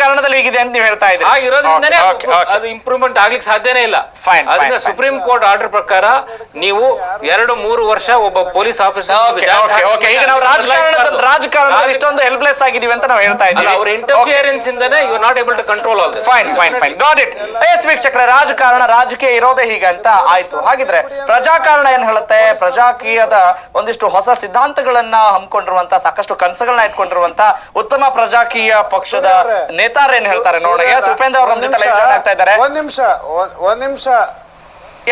ರಾಜಕಾರಣದಲ್ಲಿ ಹೀಗಿದೆ ಅಂತ ನೀವು ಹೇಳ್ತಾ ಇದ್ದೀರಿ. ಆಗಿರೋದ್ರಿಂದನೇ Okay, okay, okay. ಅದು ಇಂಪ್ರೂವ್ಮೆಂಟ್ ಆಗ್ಲಿಕ್ಕೆ ಸಾಧ್ಯನೇ ಇಲ್ಲ. ಫೈನ್ ಅದನ್ನ fine. ಸುಪ್ರೀಂ ಕೋರ್ಟ್ ಆರ್ಡರ್ ಪ್ರಕಾರ ನೀವು ಎರಡು ಮೂರು ವರ್ಷ ಒಬ್ಬ police officer okay okay okay ಈಗ ನಾವು ರಾಜಕಾರಣದ ರಾಜಕಾರಣದಲ್ಲಿ ಇಷ್ಟೊಂದು ಹೆಲ್ಪ್ಲೆಸ್ ಆಗಿದೀವಿ ಅಂತ ನಾವು ಹೇಳ್ತಾ ಅವ್ರ ಇದ್ದೀವಿ interference ಇಂದನೇ you not able to control all fine fine fine got it yes ವೀಕ್ಷಕರ ರಾಜಕಾರಣ ರಾಜಕೀಯ ಇರೋದೇ ಹೀಗಂತ ಆಯ್ತು. ಹಾಗಿದ್ರೆ ಪ್ರಜಾಕಾರಣ ಏನ್ ಹೇಳುತ್ತೆ? ಪ್ರಜಾಕೀಯದ ಒಂದಿಷ್ಟು ಹೊಸ ಸಿದ್ಧಾಂತಗಳನ್ನ ಹಮ್ಮಿಕೊಂಡಿರುವಂತ ಸಾಕಷ್ಟು ಕನಸುಗಳನ್ನ ಇಟ್ಕೊಂಡಿರುವಂತ ಉತ್ತಮ ಪ್ರಜಾಕೀಯ ಪಕ್ಷದ ನೇತಾರ ಏನ್ ಹೇಳ್ತಾರೆ? ನೋಡ. ಎಸ್ ಉಪೇಂದ್ರ ಅವ್ರ ನಮ್ಮ ಜೊತೆ ಲೈವ್ ಆಗ್ತಾ ಇದ್ದಾರೆ. ಒಂದ್ ನಿಮಿಷ ಒಂದ್ ನಿಮಿಷ.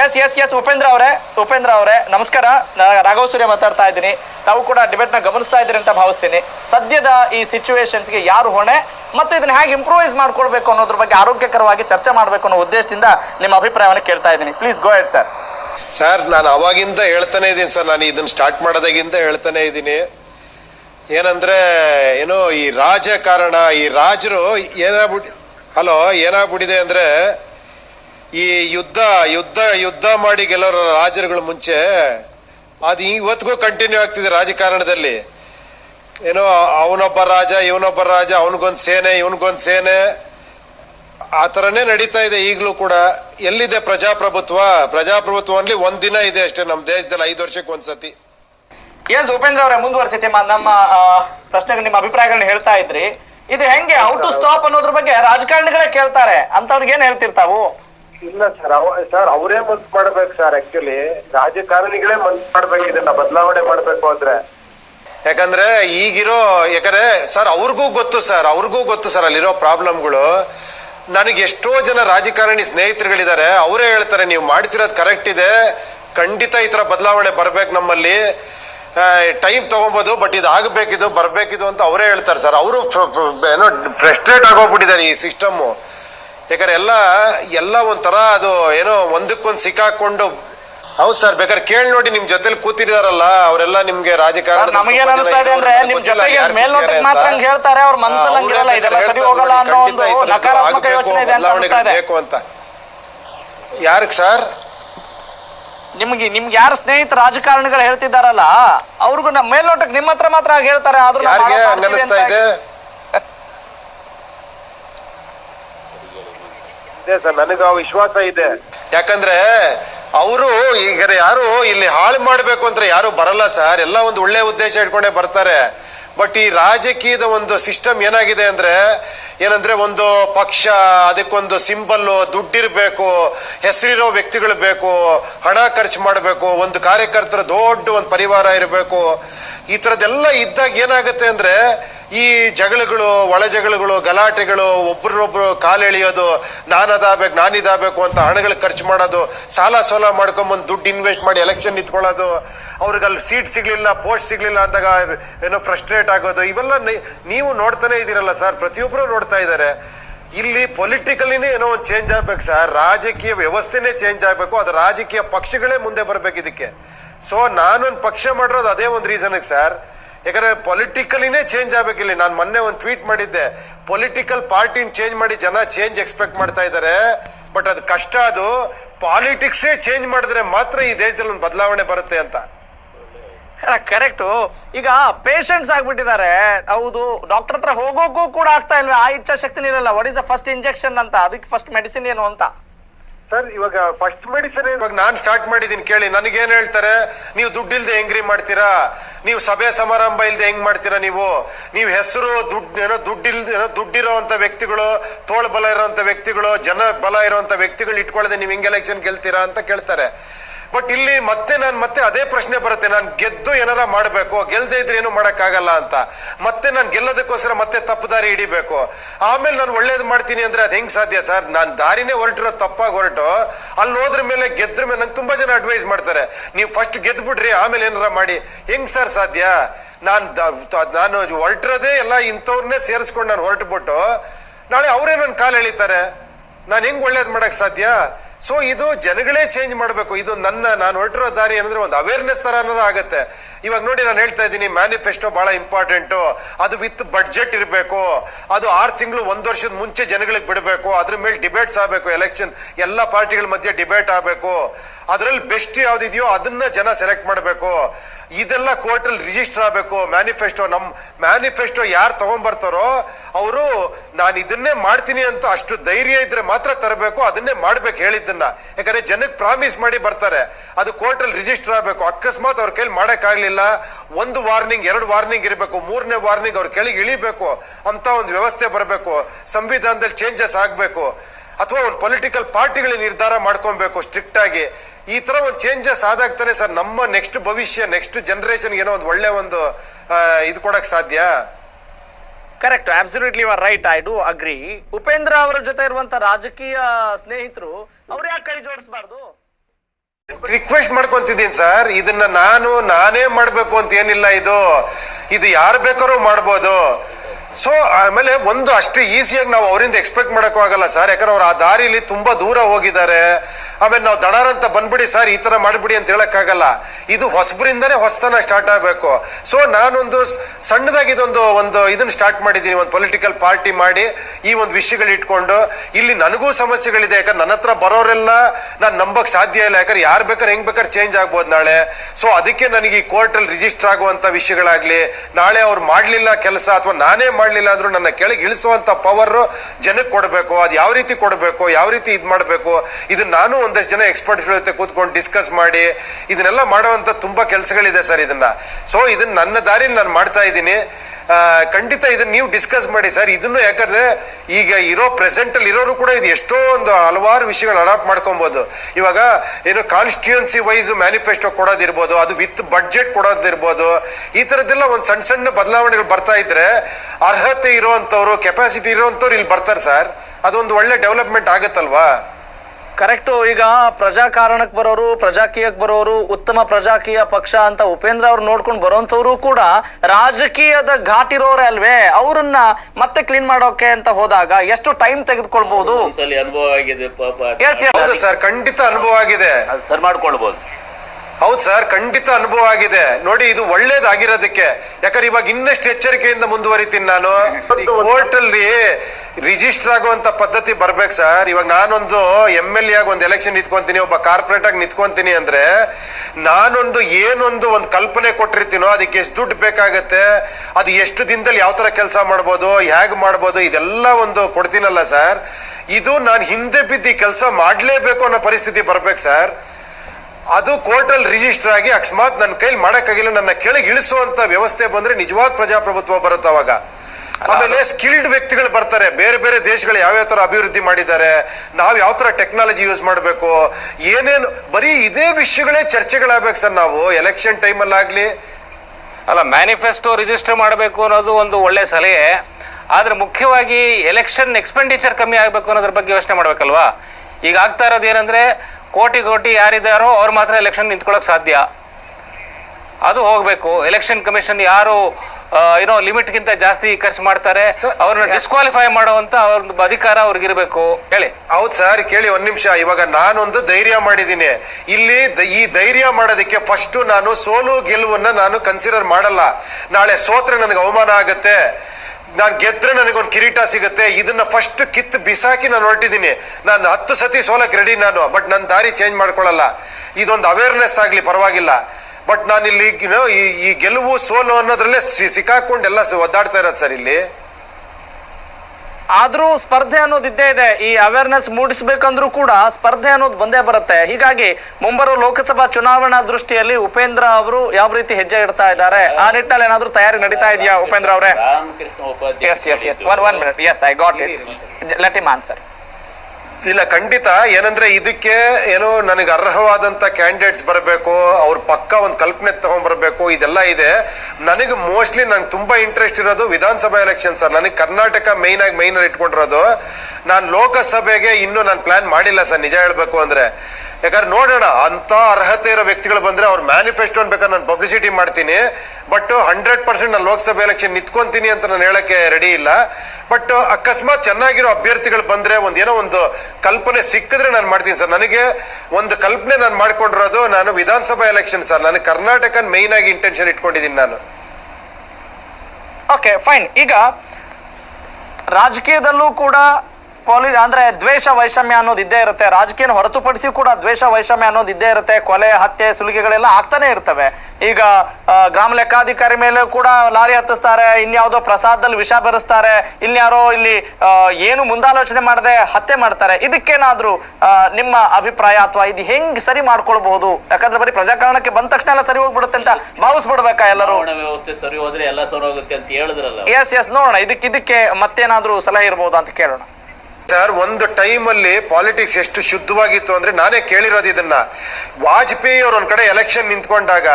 ಎಸ್ ಎಸ್ ಎಸ್ ಉಪೇಂದ್ರ ಅವರೇ ಉಪೇಂದ್ರ ಅವರೇ ನಮಸ್ಕಾರ. ನಾನು ರಾಘವ್ ಸೂರ್ಯ ಮಾತಾಡ್ತಾ ಇದ್ದೀನಿ. ತಾವು ಕೂಡ ಡಿಬೇಟ್ನ ಗಮನಿಸ್ತಾ ಇದ್ದೀರಿ ಅಂತ ಭಾವಿಸ್ತೀನಿ. ಸದ್ಯದ ಈ ಸಿಚುವೇಶನ್ಸ್ಗೆ ಯಾರು ಹೊಣೆ? ಮತ್ತು ಇದನ್ನ ಹೇಗೆ ಇಂಪ್ರೂವೈಸ್ ಮಾಡ್ಕೊಳ್ಬೇಕು ಅನ್ನೋದ್ರ ಬಗ್ಗೆ ಆರೋಗ್ಯಕರವಾಗಿ ಚರ್ಚೆ ಮಾಡಬೇಕು ಅನ್ನೋ ಉದ್ದೇಶದಿಂದ ನಿಮ್ಮ ಅಭಿಪ್ರಾಯವನ್ನು ಕೇಳ್ತಾ ಇದ್ದೀನಿ. Please go ahead sir sir ನಾನು ಅವಾಗಿಂದ ಹೇಳ್ತಾನೆ ಇದ್ದೀನಿ ಸರ್ ನಾನು ಇದನ್ನ ಸ್ಟಾರ್ಟ್ ಮಾಡೋದಾಗಿಂದ ಹೇಳ್ತಾನೆ ಇದ್ದೀನಿ. ಏನಂದ್ರೆ, ಏನೋ ಈ ರಾಜಕಾರಣ ಈ ರಾಜರು ಏನಾಗ್ಬಿಟ್ಟು ಹಲೋ, ಏನಾಗ್ಬಿಟ್ಟಿದೆ ಅಂದ್ರೆ, ಈ ಯುದ್ಧ ಯುದ್ಧ ಯುದ್ಧ ಮಾಡಿ ಗೆಲ್ಲೋರ ರಾಜರುಗಳು ಮುಂಚೆ, ಅದು ಇವತ್ತಿಗೂ ಕಂಟಿನ್ಯೂ ಆಗ್ತಿದೆ ರಾಜಕಾರಣದಲ್ಲಿ. ಏನೋ ಅವನೊಬ್ಬ ರಾಜ, ಇವನೊಬ್ಬ ರಾಜ, ಅವನಿಗೊಂದು ಸೇನೆ, ಇವನಿಗೊಂದು ಸೇನೆ, ಆ ಥರನೇ ನಡೀತಾ ಇದೆ ಈಗಲೂ ಕೂಡ. ಎಲ್ಲಿದೆ ಪ್ರಜಾಪ್ರಭುತ್ವ? ಪ್ರಜಾಪ್ರಭುತ್ವ ಅನ್ಲಿ ಒಂದಿನ ದಿನ ಇದೆ ಅಷ್ಟೇ ನಮ್ಮ ದೇಶದಲ್ಲಿ, ಐದು ವರ್ಷಕ್ಕೆ ಒಂದ್ಸತಿ. ಎಸ್ ಉಪೇಂದ್ರ ಅವರೇ ಮುಂದುವರಿಸಿ ನಮ್ಮ ಪ್ರಶ್ನೆ ಪ್ರಶ್ನೆಗೆ ನಿಮ್ಮ ಅಭಿಪ್ರಾಯಗಳನ್ನ ಹೇಳ್ತಾ ಇದ್ರಿ. ಇದು ಹೆಂಗೆ? ಹೌ ಟು ಸ್ಟಾಪ್ ಅನ್ನೋದ್ರ ಬಗ್ಗೆ ರಾಜಕಾರಣಿಗಳೇ ಕೇಳ್ತಾರೆ. ಅಂತವ್ರಿಗೆ ಏನ್ ಹೇಳ್ತಿರ್ತಾವು? ಇಲ್ಲ ಸರ್ ಅವ ಸರ್ ಅವರೇ ಮನ್ಸ್ ಮಾಡ್ಬೇಕು ಸರ್ ಆಕ್ಚುಲಿ ರಾಜಕಾರಣಿಗಳೇ ಮನ್ಸ್ ಮಾಡ್ಬೇಕು ಇದನ್ನ ಬದಲಾವಣೆ ಮಾಡ್ಬೇಕು ಅಂದ್ರೆ. ಯಾಕಂದ್ರೆ ಈಗಿರೋ ಯಾಕಂದ್ರೆ ಸರ್ ಅವ್ರಿಗೂ ಗೊತ್ತು ಸರ್ ಅವ್ರಿಗೂ ಗೊತ್ತು ಸರ್ ಅಲ್ಲಿರೋ ಪ್ರಾಬ್ಲಮ್ಗಳು. ನನಗೆ ಎಷ್ಟೋ ಜನ ರಾಜಕಾರಣಿ ಸ್ನೇಹಿತರುಗಳಿದ್ದಾರೆ ಅವರೇ ಹೇಳ್ತಾರೆ ನೀವು ಮಾಡ್ತಿರೋದು ಕರೆಕ್ಟ್ ಇದೆ ಖಂಡಿತ ಈ ತರ ಬದಲಾವಣೆ ಬರ್ಬೇಕು ನಮ್ಮಲ್ಲಿ. ಟೈಮ್ ತಗೊಬೋದು ಬಟ್ ಇದು ಆಗಬೇಕಿದು ಬರಬೇಕಿದು ಅಂತ ಅವರೇ ಹೇಳ್ತಾರೆ ಸರ್. ಅವರು ಏನೋ ಫ್ರಸ್ಟ್ರೇಟ್ ಆಗೋಗ್ಬಿಟ್ಟಿದ್ದಾರೆ ಈ ಸಿಸ್ಟಮ್ಮು ಯಾಕಂದ್ರೆ ಎಲ್ಲ ಎಲ್ಲ ಒಂಥರ ಅದು ಏನೋ ಒಂದಕ್ಕೊಂದು ಸಿಕ್ಕಾಕೊಂಡು. ಹೌದು ಸರ್ ಬೇಕಾದ್ರೆ ಕೇಳಿ ನೋಡಿ ನಿಮ್ ಜೊತೆಲಿ ಕೂತಿದಾರಲ್ಲ ಅವರೆಲ್ಲ ನಿಮ್ಗೆ ರಾಜಕಾರಣ ನಮಗೆ ಅನಿಸ್ತಾ ಇದೆ ಅಂದ್ರೆ ನಿಮ್ ಜೊತೆಗೆ ಮೇಲ್ನೋಟಕ್ಕೆ ಮಾತ್ರ ಹಂಗ್ ಹೇಳ್ತಾರೆ ಅವ್ರ ಮನಸ್ಸಲ್ಲಿ ಹಂಗಿರಲ್ಲ ಇದೆಲ್ಲ ಸರಿ ಹೋಗಲ್ಲ ಅನ್ನೋ ಒಂದು ನಕಾರಾತ್ಮಕ ಯೋಚನೆ ಇದೆ ಅಂತ ಅನಿಸ್ತಾ ಬೇಕು ಅಂತ. ಯಾರಿಗೆ ಸರ್? ನಿಮ್ಗೆ ನಿಮ್ಗೆ ಯಾರು ಸ್ನೇಹಿತ ರಾಜಕಾರಣಿಗಳು ಹೇಳ್ತಿದ್ದಾರಲ್ಲ ಅವ್ರಿಗೂ ನಮ್ಮ ಮೇಲ್ನೋಟಕ್ಕೆ ನಿಮ್ಮ ಹತ್ರ ಮಾತ್ರ ಹಾಗೆ ಹೇಳ್ತಾರೆ ಆದ್ರೂ ನಾವು ಯಾರಿಗೆ ಮಾಡೋ ಮಾಡ್ತೀವಿ ಅನಿಸ್ತಾ ಅಂತ ಇದೆ ಇದೆ ಸರ್ ನನಗೆ ಆ ವಿಶ್ವಾಸ ಇದೆ. ಯಾಕಂದ್ರೆ ಅವರು ಈಗ ಯಾರು ಇಲ್ಲಿ ಹಾಳು ಮಾಡ್ಬೇಕು ಅಂತ ಯಾರು ಬರಲ್ಲ ಸರ್. ಎಲ್ಲ ಒಂದು ಒಳ್ಳೆ ಉದ್ದೇಶ ಇಟ್ಕೊಂಡೇ ಬರ್ತಾರೆ. ಬಟ್ ಈ ರಾಜಕೀಯದ ಒಂದು ಸಿಸ್ಟಮ್ ಏನಾಗಿದೆ ಅಂದ್ರೆ, ಏನಂದ್ರೆ ಒಂದು ಪಕ್ಷ, ಅದಕ್ಕೊಂದು ಸಿಂಬಲ್ಲು ದುಡ್ಡಿರಬೇಕು, ಹೆಸರಿರೋ ವ್ಯಕ್ತಿಗಳು ಬೇಕು, ಹಣ ಖರ್ಚು ಮಾಡಬೇಕು, ಒಂದು ಕಾರ್ಯಕರ್ತರ ದೊಡ್ಡ ಒಂದು ಪರಿವಾರ ಇರಬೇಕು, ಈ ಥರದ್ದೆಲ್ಲ ಇದ್ದಾಗ ಏನಾಗುತ್ತೆ ಅಂದ್ರೆ ಈ ಜಗಳಗಳು ಒಳ ಜಗಳಗಳು ಗಲಾಟೆಗಳು ಒಬ್ರೊಬ್ರು ಕಾಲೆಳೆಯೋದು ನಾನು ಅದಾಗಬೇಕು ನಾನು ಇದಾಗಬೇಕು ಅಂತ ಹಣಗಳು ಖರ್ಚು ಮಾಡೋದು, ಸಾಲ ಸೋಲ ಮಾಡ್ಕೊಂಬಂದು ದುಡ್ಡು ಇನ್ವೆಸ್ಟ್ ಮಾಡಿ ಎಲೆಕ್ಷನ್ ನಿಂತ್ಕೊಳ್ಳೋದು ಅವ್ರಿಗೆ ಅಲ್ಲಿ ಸೀಟ್ ಸಿಗಲಿಲ್ಲ, ಪೋಸ್ಟ್ ಸಿಗಲಿಲ್ಲ ಅಂದಾಗ ಏನೋ ಫ್ರಸ್ಟ್ರೇಟ್ ಆಗೋದು, ಇವೆಲ್ಲ ನೀವು ನೋಡ್ತಾನೆ ಇದ್ದೀರಲ್ಲ ಸರ್ ಪ್ರತಿಯೊಬ್ಬರು ನೋಡ್ತಾ ಇದ್ದಾರೆ. ಇಲ್ಲಿ ಪೊಲಿಟಿಕಲಿನೇ ಏನೋ ಒಂದು ಚೇಂಜ್ ಆಗ್ಬೇಕು ಸರ್, ರಾಜಕೀಯ ವ್ಯವಸ್ಥೆನೇ ಚೇಂಜ್ ಆಗಬೇಕು, ಅದು ರಾಜಕೀಯ ಪಕ್ಷಗಳೇ ಮುಂದೆ ಬರಬೇಕು ಇದಕ್ಕೆ. ಸೊ ನಾನೊಂದು ಪಕ್ಷ ಮಾಡಿರೋದು ಅದೇ ಒಂದು ರೀಸನ್ಗೆ ಸರ್. ಯಾಕಂದ್ರೆ ಪೊಲಿಟಿಕಲಿನೇ ಚೇಂಜ್ ಆಗ್ಬೇಕು ಇಲ್ಲಿ ನಾನು ಮೊನ್ನೆ ಒಂದು ಟ್ವೀಟ್ ಮಾಡಿದ್ದೆ. ಪೊಲಿಟಿಕಲ್ ಪಾರ್ಟಿನ ಚೇಂಜ್ ಮಾಡಿ ಜನ ಚೇಂಜ್ ಎಕ್ಸ್ಪೆಕ್ಟ್ ಮಾಡ್ತಾ ಇದ್ದಾರೆ. ಬಟ್ ಅದು ಕಷ್ಟ ಅದು. ಪಾಲಿಟಿಕ್ಸೇ ಚೇಂಜ್ ಮಾಡಿದ್ರೆ ಮಾತ್ರ ಈ ದೇಶದಲ್ಲಿ ಒಂದು ಬದಲಾವಣೆ ಬರುತ್ತೆ ಅಂತ. ಕರೆಕ್ಟು ಈಗ ಪೇಷಂಟ್ಸ್ ಆಗ್ಬಿಟ್ಟಿದ್ದಾರೆ. ಹೌದು ಡಾಕ್ಟರ್ ಹತ್ರ ಹೋಗೋಕ್ಕೂ ಕೂಡ ಆಗ್ತಾ ಇಲ್ವೇ? ಆ ಇಚ್ಛಾಶಕ್ತಿ ಇರಲ್ಲ. What is the first injection ಅಂತ? ಅದಕ್ಕೆ ಫಸ್ಟ್ ಮೆಡಿಸಿನ್ ಏನು ಅಂತ? ಸರ್ ಇವಾಗ ಫಸ್ಟ್ ಮೆಡಿಸಿನ್ ಇವಾಗ ನಾನು ಸ್ಟಾರ್ಟ್ ಮಾಡಿದ್ದೀನಿ ಕೇಳಿ, ನನಗೇನು ಹೇಳ್ತಾರೆ? ನೀವು ದುಡ್ಡಿಲ್ದೆ ಹೆಂಗ್ರಿ ಮಾಡ್ತೀರಾ? ನೀವು ಸಭೆ ಸಮಾರಂಭ ಇಲ್ದೆ ಹೆಂಗ್ ಮಾಡ್ತೀರಾ ನೀವು? ನೀವು ಹೆಸರು, ದುಡ್ಡು, ಏನೋ ದುಡ್ಡಿಲ್ದೆ ಏನೋ ದುಡ್ಡಿರೋಂಥ ವ್ಯಕ್ತಿಗಳು ತೋಳು ಬಲ ಇರೋವಂಥ ವ್ಯಕ್ತಿಗಳು, ಜನ ಬಲ ಇರೋಂಥ ವ್ಯಕ್ತಿಗಳು ಇಟ್ಕೊಳ್ಳದೆ ನೀವು ಹೆಂಗ್ ಎಲೆಕ್ಷನ್ ಗೆಲ್ತೀರಾ ಅಂತ ಕೇಳ್ತಾರೆ. ಬಟ್ ಇಲ್ಲಿ ಮತ್ತೆ ನಾನು ಮತ್ತೆ ಅದೇ ಪ್ರಶ್ನೆ ಬರುತ್ತೆ, ನಾನು ಗೆದ್ದು ಏನಾರ ಮಾಡಬೇಕು ಗೆಲ್ಲದೆ ಇದ್ರೆ ಏನು ಮಾಡೋಕ್ಕಾಗಲ್ಲ ಅಂತ. ಮತ್ತೆ ನಾನು ಗೆಲ್ಲೋದಕ್ಕೋಸ್ಕರ ಮತ್ತೆ ತಪ್ಪು ದಾರಿ ಹಿಡಿಬೇಕು. ಆಮೇಲೆ ನಾನು ಒಳ್ಳೇದು ಮಾಡ್ತೀನಿ ಅಂದ್ರೆ ಅದು ಹೆಂಗೆ ಸಾಧ್ಯ ಸರ್? ನಾನು ದಾರಿನೇ ಹೊರಟಿರೋ ತಪ್ಪಾಗಿ ಹೊರಟು, ಅಲ್ಲಿ ಹೋದ್ರ ಮೇಲೆ ಗೆದ್ರ ಮೇಲೆ ನಂಗೆ ತುಂಬಾ ಜನ ಅಡ್ವೈಸ್ ಮಾಡ್ತಾರೆ. ನೀವು ಫಸ್ಟ್ ಗೆದ್ದು ಬಿಡ್ರಿ ಆಮೇಲೆ ಏನಾರ ಮಾಡಿ. ಹೆಂಗ್ ಸರ್ ಸಾಧ್ಯ? ನಾನು ನಾನು ಹೊರಟಿರೋದೇ ಎಲ್ಲ ಇಂಥವ್ರನ್ನೇ ಸೇರಿಸ್ಕೊಂಡು ನಾನು ಹೊರಟುಬಿಟ್ಟು, ನಾಳೆ ಅವರೇ ನನ್ನ ಕಾಲು ಎಳಿತಾರೆ. ನಾನು ಹೆಂಗೆ ಒಳ್ಳೇದು ಮಾಡಕ್ ಸಾಧ್ಯ? ಸೊ ಇದು ಜನಗಳೇ ಚೇಂಜ್ ಮಾಡಬೇಕು. ಇದು ನನ್ನ, ನಾನು ಹೊರಟಿರೋ ದಾರಿ ಏನಂದ್ರೆ ಒಂದು ಅವೇರ್ನೆಸ್ ತರ ಆಗತ್ತೆ. ಇವಾಗ ನೋಡಿ ನಾನು ಹೇಳ್ತಾ ಇದ್ದೀನಿ ಮ್ಯಾನಿಫೆಸ್ಟೋ ಬಹಳ ಇಂಪಾರ್ಟೆಂಟು ಅದು ವಿತ್ ಬಡ್ಜೆಟ್ ಇರಬೇಕು, ಅದು ಆರು ತಿಂಗಳು ಒಂದು ವರ್ಷದ ಮುಂಚೆ ಜನಗಳಿಗೆ ಬಿಡಬೇಕು, ಅದ್ರ ಮೇಲೆ ಡಿಬೇಟ್ಸ್ ಆಗಬೇಕು ಎಲೆಕ್ಷನ್ ಎಲ್ಲ ಪಾರ್ಟಿಗಳ ಮಧ್ಯೆ ಡಿಬೇಟ್ ಆಗಬೇಕು. ಅದರಲ್ಲಿ ಬೆಸ್ಟ್ ಯಾವ್ದಿದೆಯೋ ಅದನ್ನ ಜನ ಸೆಲೆಕ್ಟ್ ಮಾಡಬೇಕು. ಇದೆಲ್ಲ ಕೋರ್ಟಲ್ಲಿ ರಿಜಿಸ್ಟರ್ ಆಗಬೇಕು ಮ್ಯಾನಿಫೆಸ್ಟೋ ನಮ್ಮ ಮ್ಯಾನಿಫೆಸ್ಟೋ ಯಾರು ತಗೊಂಡ್ಬರ್ತಾರೋ ಅವರು ನಾನು ಇದನ್ನೇ ಮಾಡ್ತೀನಿ ಅಂತ ಅಷ್ಟು ಧೈರ್ಯ ಇದ್ರೆ ಮಾತ್ರ ತರಬೇಕು, ಅದನ್ನೇ ಮಾಡ್ಬೇಕು ಹೇಳಿದ್ದನ್ನ. ಯಾಕಂದ್ರೆ ಜನಕ್ಕೆ ಪ್ರಾಮಿಸ್ ಮಾಡಿ ಬರ್ತಾರೆ. ಅದು ಕೋರ್ಟಲ್ಲಿ ರಿಜಿಸ್ಟರ್ ಆಗಬೇಕು. ಅಕಸ್ಮಾತ್ ಅವ್ರ ಕೈಲಿ ಮಾಡಕ್ಕಾಗ್ಲಿಲ್ಲ. ಒಂದು ವಾರ್ನಿಂಗ್ ಎರಡು ವಾರ್ನಿಂಗ್ ಇರಬೇಕು. ಮೂರನೇ ವಾರ್ನಿಂಗ್ ಅವ್ರ ಕೆಳಗೆ ಇಳಿಬೇಕು. ಅಂತ ಒಂದು ವ್ಯವಸ್ಥೆ ಬರಬೇಕು. ಸಂವಿಧಾನದಲ್ಲಿ ಚೇಂಜಸ್ ಆಗಬೇಕು. ಅಥವಾ ಒಂದು ಪೊಲಿಟಿಕಲ್ ಪಾರ್ಟಿಗಳಿಗೆ ನಿರ್ಧಾರ ಮಾಡ್ಕೊಬೇಕು ಸ್ಟ್ರಿಕ್ಟ್ ಆಗಿ. ಈ ತರ ಒಂದು ಚೇಂಜಸ್ ಆದಾಗ್ತಾನೆ ಸರ್ ನಮ್ಮ ನೆಕ್ಸ್ಟ್ ಭವಿಷ್ಯ ನೆಕ್ಸ್ಟ್ ಜನರೇಷನ್ ಏನೋ ಒಂದು ಒಳ್ಳೆ ಒಂದು ಇದು ಕೊಡಕ್ ಸಾಧ್ಯ? Correct absolutely you are right I do agree Upendra ಅವರ ಜೊತೆ ಇರುವಂತ ರಾಜಕೀಯ ಸ್ನೇಹಿತರು, ಅವ್ರು ಯಾಕೆ ಕೈ ಜೋಡಿಸಬಾರ್ದು? Request ಮಾಡ್ಕೊಂತಿದ್ದೀನಿ sir. ಇದನ್ನ ನಾನು ನಾನೇ ಮಾಡ್ಬೇಕು ಅಂತ ಏನಿಲ್ಲ ಇದು. ಇದು ಯಾರು ಬೇಕಾದ್ರೂ ಮಾಡ್ಬೋದು. ಸೊ ಆಮೇಲೆ ಒಂದು ಅಷ್ಟು ಈಸಿಯಾಗಿ ನಾವು ಅವರಿಂದ ಎಕ್ಸ್ಪೆಕ್ಟ್ ಮಾಡಕ್ ಆಗಲ್ಲ ಸರ್ ಯಾಕಂದ್ರೆ ಅವ್ರು ಆ ದಾರಿಲಿ ತುಂಬಾ ದೂರ ಹೋಗಿದ್ದಾರೆ. ಆಮೇಲೆ ನಾವು ದಡಾರ್ ಅಂತ ಬಂದ್ಬಿಡಿ ಸರ್ ಈ ತರ ಮಾಡ್ಬಿಡಿ ಅಂತ ಹೇಳೋಕ್ಕಾಗಲ್ಲ. ಇದು ಹೊಸಬರಿಂದನೇ ಹೊಸತನ ಸ್ಟಾರ್ಟ್ ಆಗಬೇಕು. ಸೊ ನಾನೊಂದು ಸಣ್ಣದಾಗಿ ಇದೊಂದು, ಒಂದು ಇದನ್ನ ಸ್ಟಾರ್ಟ್ ಮಾಡಿದ್ದೀನಿ. ಒಂದು ಪೊಲಿಟಿಕಲ್ ಪಾರ್ಟಿ ಮಾಡಿ ಈ ಒಂದು ವಿಷಯಗಳು ಇಟ್ಕೊಂಡು, ಇಲ್ಲಿ ನನಗೂ ಸಮಸ್ಯೆಗಳಿದೆ. ಯಾಕಂದ್ರೆ ನನ್ನ ಹತ್ರ ಬರೋರೆಲ್ಲ ನಾನು ನಂಬಕ್ ಸಾಧ್ಯ ಇಲ್ಲ. ಯಾಕಂದ್ರೆ ಯಾರು ಬೇಕಾದ್ರೆ ಹೆಂಗ್ ಬೇಕಾದ್ರೆ ಚೇಂಜ್ ಆಗ್ಬೋದು ನಾಳೆ. ಸೊ ಅದಕ್ಕೆ ನನಗೆ ಈ ಕೋರ್ಟಲ್ಲಿ ರಿಜಿಸ್ಟರ್ ಆಗುವಂಥ ವಿಷಯಗಳಾಗ್ಲಿ, ನಾಳೆ ಅವ್ರು ಮಾಡಲಿಲ್ಲ ಕೆಲಸ ಅಥವಾ ನಾನೇ ಮಾಡ್ಲಿಲ್ಲ ಅಂದ್ರೂ ನನ್ನ ಕೆಳಗೆ ಇಳಿಸುವಂತ ಪವರ್ ಜನಕ್ಕೆ ಕೊಡಬೇಕು. ಅದು ಯಾವ ರೀತಿ ಕೊಡಬೇಕು, ಯಾವ ರೀತಿ ಇದು ಮಾಡಬೇಕು, ಇದು ನಾನು ಒಂದಷ್ಟು ಜನ ಎಕ್ಸ್ಪರ್ಟ್ಸ್ ಜೊತೆ ಕೂತ್ಕೊಂಡು ಡಿಸ್ಕಸ್ ಮಾಡಿ, ಇದನ್ನೆಲ್ಲ ಮಾಡುವಂತ ತುಂಬಾ ಕೆಲಸಗಳಿದೆ ಸರ್ ಇದನ್ನ. ಸೊ ಇದನ್ನ ನನ್ನ ದಾರಿ ನಾನು ಮಾಡ್ತಾ ಇದ್ದೀನಿ. ಖಂಡಿತ ಇದನ್ನ ನೀವು ಡಿಸ್ಕಸ್ ಮಾಡಿ ಸರ್. ಇದನ್ನು ಯಾಕಂದ್ರೆ ಈಗ ಇರೋ ಪ್ರೆಸೆಂಟ್ ಅಲ್ಲಿ ಇರೋರು ಕೂಡ ಇದು ಎಷ್ಟೋ ಒಂದು ಹಲವಾರು ವಿಷಯಗಳು ಅಡಾಪ್ಟ್ ಮಾಡ್ಕೊಬಹುದು ಇವಾಗ ಏನು ಕಾನ್ಸ್ಟಿಟ್ಯೂನ್ಸಿ ವೈಸ್ ಮ್ಯಾನಿಫೆಸ್ಟೋ ಕೊಡೋದಿರ್ಬೋದು, ಅದು ವಿತ್ ಬಡ್ಜೆಟ್ ಕೊಡೋದಿರ್ಬೋದು, ಈ ತರದ್ದೆಲ್ಲ ಒಂದು ಸಣ್ಣ ಸಣ್ಣ ಬದಲಾವಣೆಗಳು ಬರ್ತಾ ಇದ್ರೆ ಅರ್ಹತೆ ಇರುವಂತವ್ರು ಕೆಪಾಸಿಟಿ ಇರುವಂತವ್ರು ಇಲ್ಲಿ ಬರ್ತಾರೆ ಸರ್. ಅದೊಂದು ಒಳ್ಳೆ ಡೆವಲಪ್ಮೆಂಟ್ ಆಗತ್ತಲ್ವಾ? ಕರೆಕ್ಟು. ಈಗ ಪ್ರಜಾಕಾರಣಕ್ಕೆ ಬರೋರು ಪ್ರಜಾಕೀಯಕ್ಕೆ ಬರೋರು ಉತ್ತಮ ಪ್ರಜಾಕೀಯ ಪಕ್ಷ ಅಂತ ಉಪೇಂದ್ರ ಅವ್ರು ನೋಡ್ಕೊಂಡು ಬರೋಂಥವ್ರು ಕೂಡ ರಾಜಕೀಯದ ಘಾಟಿರೋರೇ ಅಲ್ವೇ? ಅವ್ರನ್ನ ಮತ್ತೆ ಕ್ಲೀನ್ ಮಾಡೋಕೆ ಅಂತ ಹೋದಾಗ ಎಷ್ಟು ಟೈಮ್ ತೆಗೆದುಕೊಳ್ಬಹುದು ಒಂದ್ಸಲಿ ಅನುಭವ ಆಗಿದೆ ಪಾಪ. ಸರ್ ಖಂಡಿತ ಅನುಭವ ಆಗಿದೆ. ಸರ್ ಸರಿ ಮಾಡ್ಕೊಳ್ಬಹುದು ಹೌದು ಸರ್ ಖಂಡಿತ ಅನುಭವ ಆಗಿದೆ. ನೋಡಿ ಇದು ಒಳ್ಳೇದಾಗಿರೋದಕ್ಕೆ. ಯಾಕಂದ್ರೆ ಇವಾಗ ಇನ್ನಷ್ಟು ಎಚ್ಚರಿಕೆಯಿಂದ ಮುಂದುವರಿತೀನಿ ನಾನು. ಕೋರ್ಟ್ ಅಲ್ಲಿ ರಿಜಿಸ್ಟರ್ ಆಗುವಂತ ಪದ್ಧತಿ ಬರ್ಬೇಕು ಸರ್. ಇವಾಗ ನಾನೊಂದು ಎಂ ಎಲ್ ಎ ಆಗಿ ಒಂದು ಎಲೆಕ್ಷನ್ ನಿಂತ್ಕೊಂತೀನಿ ಒಬ್ಬ ಕಾರ್ಪೊರೇಟ್ ಆಗಿ ನಿಂತ್ಕೊಂತೀನಿ ಅಂದ್ರೆ ನಾನೊಂದು ಏನೊಂದು ಒಂದು ಕಲ್ಪನೆ ಕೊಟ್ಟಿರ್ತೀನೋ ಅದಕ್ಕೆ ಎಷ್ಟು ದುಡ್ಡು ಬೇಕಾಗತ್ತೆ ಅದು ಎಷ್ಟು ದಿನದಲ್ಲಿ ಯಾವ ತರ ಕೆಲಸ ಮಾಡ್ಬೋದು ಹೇಗ್ ಮಾಡ್ಬೋದು ಇದೆಲ್ಲ ಒಂದು ಕೊಡ್ತೀನಲ್ಲ ಸರ್. ಇದು ನಾನು ಹಿಂದೆ ಬಿದ್ದು ಕೆಲಸ ಮಾಡ್ಲೇಬೇಕು ಅನ್ನೋ ಪರಿಸ್ಥಿತಿ ಬರ್ಬೇಕು ಸರ್. ಅದು ಕೋರ್ಟಲ್ಲಿ ರಿಜಿಸ್ಟರ್ ಆಗಿ ಅಕಸ್ಮಾತ್ ನನ್ನ ಕೈಲಿ ಮಾಡೋಕ್ಕಾಗಿಲ್ಲ ನನ್ನ ಕೆಳಗೆ ಇಳಿಸುವಂತ ವ್ಯವಸ್ಥೆ ಬಂದ್ರೆ ನಿಜವಾದ ಪ್ರಜಾಪ್ರಭುತ್ವ ಬರುತ್ತೆ ಅವಾಗ. ಆಮೇಲೆ ಸ್ಕಿಲ್ಡ್ ವ್ಯಕ್ತಿಗಳು ಬರ್ತಾರೆ ಬೇರೆ ಬೇರೆ ದೇಶಗಳು ಯಾವ್ಯಾವ ತರ ಅಭಿವೃದ್ಧಿ ಮಾಡಿದ್ದಾರೆ ನಾವು ಯಾವ ತರ ಟೆಕ್ನಾಲಜಿ ಯೂಸ್ ಮಾಡಬೇಕು ಏನೇನು ಬರೀ ಇದೇ ವಿಷಯಗಳೇ ಚರ್ಚೆಗಳಾಗ್ಬೇಕು ಸರ್ ನಾವು ಎಲೆಕ್ಷನ್ ಟೈಮಲ್ಲಾಗಲಿ ಅಲ್ಲ ಮ್ಯಾನಿಫೆಸ್ಟೋ ರಿಜಿಸ್ಟರ್ ಮಾಡಬೇಕು ಅನ್ನೋದು ಒಂದು ಒಳ್ಳೆ ಸಲಹೆ. ಆದರೆ ಮುಖ್ಯವಾಗಿ ಎಲೆಕ್ಷನ್ ಎಕ್ಸ್ಪೆಂಡಿಚರ್ ಕಮ್ಮಿ ಆಗಬೇಕು ಅನ್ನೋದ್ರ ಬಗ್ಗೆ ಯೋಚನೆ ಮಾಡಬೇಕಲ್ವಾ? ಈಗ ಆಗ್ತಾ ಇರೋದು ಏನಂದ್ರೆ ಕೋಟಿ ಕೋಟಿ ಯಾರಿದ್ದಾರೋ ಅವ್ರು ಮಾತ್ರ ಎಲೆಕ್ಷನ್ ನಿಂತ್ಕೊಳ್ಳೋಕೆ ಸಾಧ್ಯ. ಅದು ಹೋಗಬೇಕು. ಎಲೆಕ್ಷನ್ ಕಮಿಷನ್ ಯಾರು ಏನೋ ಲಿಮಿಟ್ಗಿಂತ ಜಾಸ್ತಿ ಖರ್ಚು ಮಾಡ್ತಾರೆ ಅವ್ರನ್ನ ಡಿಸ್ಕ್ವಾಲಿಫೈ ಮಾಡುವಂತ ಅವ್ರದ್ದು ಅಧಿಕಾರ ಅವ್ರಿಗಿರ್ಬೇಕು. ಹೇಳಿ. ಹೌದು ಸರ್ ಕೇಳಿ ಒಂದ್ ನಿಮಿಷ. ಇವಾಗ ನಾನೊಂದು ಧೈರ್ಯ ಮಾಡಿದ್ದೀನಿ. ಇಲ್ಲಿ ಈ ಧೈರ್ಯ ಮಾಡೋದಕ್ಕೆ ಫಸ್ಟ್ ನಾನು ಸೋಲು ಗೆಲುವನ್ನ ನಾನು ಕನ್ಸಿಡರ್ ಮಾಡಲ್ಲ. ನಾಳೆ ಸೋತ್ರೆ ನನಗೆ ಅವಮಾನ ಆಗತ್ತೆ. ನಾನು ಗೆದ್ರೆ ನನಗೊಂದು ಕಿರೀಟ ಸಿಗುತ್ತೆ. ಇದನ್ನ ಫಸ್ಟ್ ಕಿತ್ತು ಬಿಸಾಕಿ ನಾನು ಹೊರಟಿದ್ದೀನಿ. ನಾನು ಹತ್ತು ಸತಿ ಸೋಲಕ್ಕೆ ರೆಡಿ ನಾನು ಬಟ್ ನನ್ನ ದಾರಿ ಚೇಂಜ್ ಮಾಡ್ಕೊಳ್ಳಲ್ಲ. ಇದೊಂದು ಅವೇರ್ನೆಸ್ ಆಗಲಿ ಪರವಾಗಿಲ್ಲ. ಬಟ್ ನಾನು ಇಲ್ಲಿ ಈ ಗೆಲುವು ಸೋಲು ಅನ್ನೋದ್ರಲ್ಲೇ ಸಿಕ್ಕಾಕೊಂಡು ಎಲ್ಲ ಒದ್ದಾಡ್ತಾ ಇರೋದು ಸರ್ ಇಲ್ಲಿ. ಆದ್ರೂ ಸ್ಪರ್ಧೆ ಅನ್ನೋದು ಇದ್ದೇ ಇದೆ. ಈ ಅವೇರ್ನೆಸ್ ಮೂಡಿಸಬೇಕಂದ್ರೂ ಕೂಡ ಸ್ಪರ್ಧೆ ಅನ್ನೋದು ಬಂದೇ ಬರುತ್ತೆ. ಹೀಗಾಗಿ ಮುಂಬರುವ ಲೋಕಸಭಾ ಚುನಾವಣಾ ದೃಷ್ಟಿಯಲ್ಲಿ ಉಪೇಂದ್ರ ಅವರು ಯಾವ ರೀತಿ ಹೆಜ್ಜೆ ಇಡ್ತಾ ಇದ್ದಾರೆ? ಆ ನಿಟ್ಟಿನಲ್ಲಿ ಏನಾದ್ರೂ ತಯಾರಿ ನಡೀತಾ ಇದೆಯಾ ಉಪೇಂದ್ರ ಅವರೇ? Yes yes yes one one minute yes I got it let him answer ಇಲ್ಲ, ಖಂಡಿತ. ಏನಂದ್ರೆ ಇದಕ್ಕೆ ಏನೋ ನನಗೆ ಅರ್ಹವಾದಂತ ಕ್ಯಾಂಡಿಡೇಟ್ಸ್ ಬರಬೇಕು, ಅವ್ರ ಪಕ್ಕ ಒಂದು ಕಲ್ಪನೆ ತಗೊಂಡ್ಬರ್ಬೇಕು, ಇದೆಲ್ಲ ಇದೆ. ನನಗೆ ಮೋಸ್ಟ್ಲಿ ನಂಗೆ ತುಂಬಾ ಇಂಟ್ರೆಸ್ಟ್ ಇರೋದು ವಿಧಾನಸಭಾ ಎಲೆಕ್ಷನ್ ಸರ್. ನನಗೆ ಕರ್ನಾಟಕ ಮೈನ್ ಆಗಿ ಮೈನ್ ಇಟ್ಕೊಂಡಿರೋದು. ನಾನು ಲೋಕಸಭೆಗೆ ಇನ್ನೂ ನಾನು ಪ್ಲಾನ್ ಮಾಡಿಲ್ಲ ಸರ್, ನಿಜ ಹೇಳ್ಬೇಕು ಅಂದ್ರೆ. ಯಾಕಂದ್ರೆ ನೋಡೋಣ, ಅಂತ ಅರ್ಹತೆ ಇರೋ ವ್ಯಕ್ತಿಗಳು ಬಂದ್ರೆ ಅವ್ರ ಮ್ಯಾನಿಫೆಸ್ಟೋ ಬೇಕಾದ್ರೆ ನಾನು ಪಬ್ಲಿಸಿಟಿ ಮಾಡ್ತೀನಿ. ಬಟ್ ಹಂಡ್ರೆಡ್ ಪರ್ಸೆಂಟ್ ನಾನು ಲೋಕಸಭೆ ಎಲೆಕ್ಷನ್ ನಿಂತ್ಕೊಂತೀನಿ ಅಂತ ನಾನು ಹೇಳಕ್ಕೆ ರೆಡಿ ಇಲ್ಲ. ಬಟ್ ಅಕಸ್ಮಾತ್ ಚೆನ್ನಾಗಿರೋ ಅಭ್ಯರ್ಥಿಗಳು ಬಂದ್ರೆ ಒಂದ್ ಏನೋ ಒಂದು ಕಲ್ಪನೆ ಸಿಕ್ಕಿದ್ರೆ ನಾನು ಮಾಡ್ತೀನಿ ಸರ್. ನನಗೆ ಒಂದು ಕಲ್ಪನೆ ನಾನು ಮಾಡ್ಕೊಂಡಿರೋದು ನಾನು ವಿಧಾನಸಭಾ ಎಲೆಕ್ಷನ್ ಸರ್. ನಾನು ಕರ್ನಾಟಕ ಮೈನ್ ಆಗಿ ಇಂಟೆನ್ಷನ್ ಇಟ್ಕೊಂಡಿದ್ದೀನಿ ನಾನು. ಓಕೆ ಫೈನ್ ಈಗ ರಾಜಕೀಯದಲ್ಲೂ ಕೂಡ ಪೊಲಿ ಅಂದ್ರೆ ದ್ವೇಷ ವೈಷಮ್ಯ ಅನ್ನೋದು ಇದ್ದೇ ಇರುತ್ತೆ. ರಾಜಕೀಯ ಹೊರತುಪಡಿಸಿ ಕೂಡ ದ್ವೇಷ ವೈಷಮ್ಯ ಅನ್ನೋದು ಇದ್ದೇ ಇರುತ್ತೆ. ಕೊಲೆ ಹತ್ಯೆ ಸುಲಿಗೆಗಳೆಲ್ಲ ಆಗ್ತಾನೆ ಇರ್ತವೆ. ಈಗ ಗ್ರಾಮ ಲೆಕ್ಕಾಧಿಕಾರಿ ಮೇಲೆ ಕೂಡ ಲಾರಿ ಹತ್ತಿಸ್ತಾರೆ ಇನ್ಯಾವುದೋ ಪ್ರಸಾದದಲ್ಲಿ ವಿಷ ಬೆರೆಸ್ತಾರೆ ಇನ್ಯಾರೋ ಇಲ್ಲಿ ಏನು ಮುಂದಾಲೋಚನೆ ಮಾಡದೆ ಹತ್ಯೆ ಮಾಡ್ತಾರೆ. ಇದಕ್ಕೇನಾದ್ರೂ ನಿಮ್ಮ ಅಭಿಪ್ರಾಯ ಅಥವಾ ಇದು ಹೆಂಗ್ ಸರಿ ಮಾಡ್ಕೊಳ್ಬಹುದು? ಯಾಕಂದ್ರೆ ಬರೀ ಪ್ರಜಾಕರಣಕ್ಕೆ ಬಂದ ತಕ್ಷಣ ಎಲ್ಲ ಸರಿ ಹೋಗ್ಬಿಡುತ್ತೆ ಅಂತ ಭಾವಿಸ್ಬಿಡ್ಬೇಕಾ ಎಲ್ಲರೂ? ವ್ಯವಸ್ಥೆ ಸರಿ ಹೋದ್ರೆ ಎಲ್ಲ ಸರಿ ಹೋಗುತ್ತೆ ಅಂತ ಹೇಳಿದ್ರಲ್ಲ. ಎಸ್ ಎಸ್ ನೋಡೋಣ. ಇದಕ್ಕೆ ಇದಕ್ಕೆ ಮತ್ತೇನಾದ್ರೂ ಸಲಹೆ ಇರ್ಬೋದು ಅಂತ ಕೇಳೋಣ. ಸರ್, ಒಂದು ಟೈಮಲ್ಲಿ ಪಾಲಿಟಿಕ್ಸ್ ಎಷ್ಟು ಶುದ್ಧವಾಗಿತ್ತು ಅಂದ್ರೆ ನಾನೇ ಕೇಳಿರೋದು ಇದನ್ನ. ವಾಜಪೇಯಿ ಅವ್ರು ಒಂದ್ ಕಡೆ ಎಲೆಕ್ಷನ್ ನಿಂತ್ಕೊಂಡಾಗ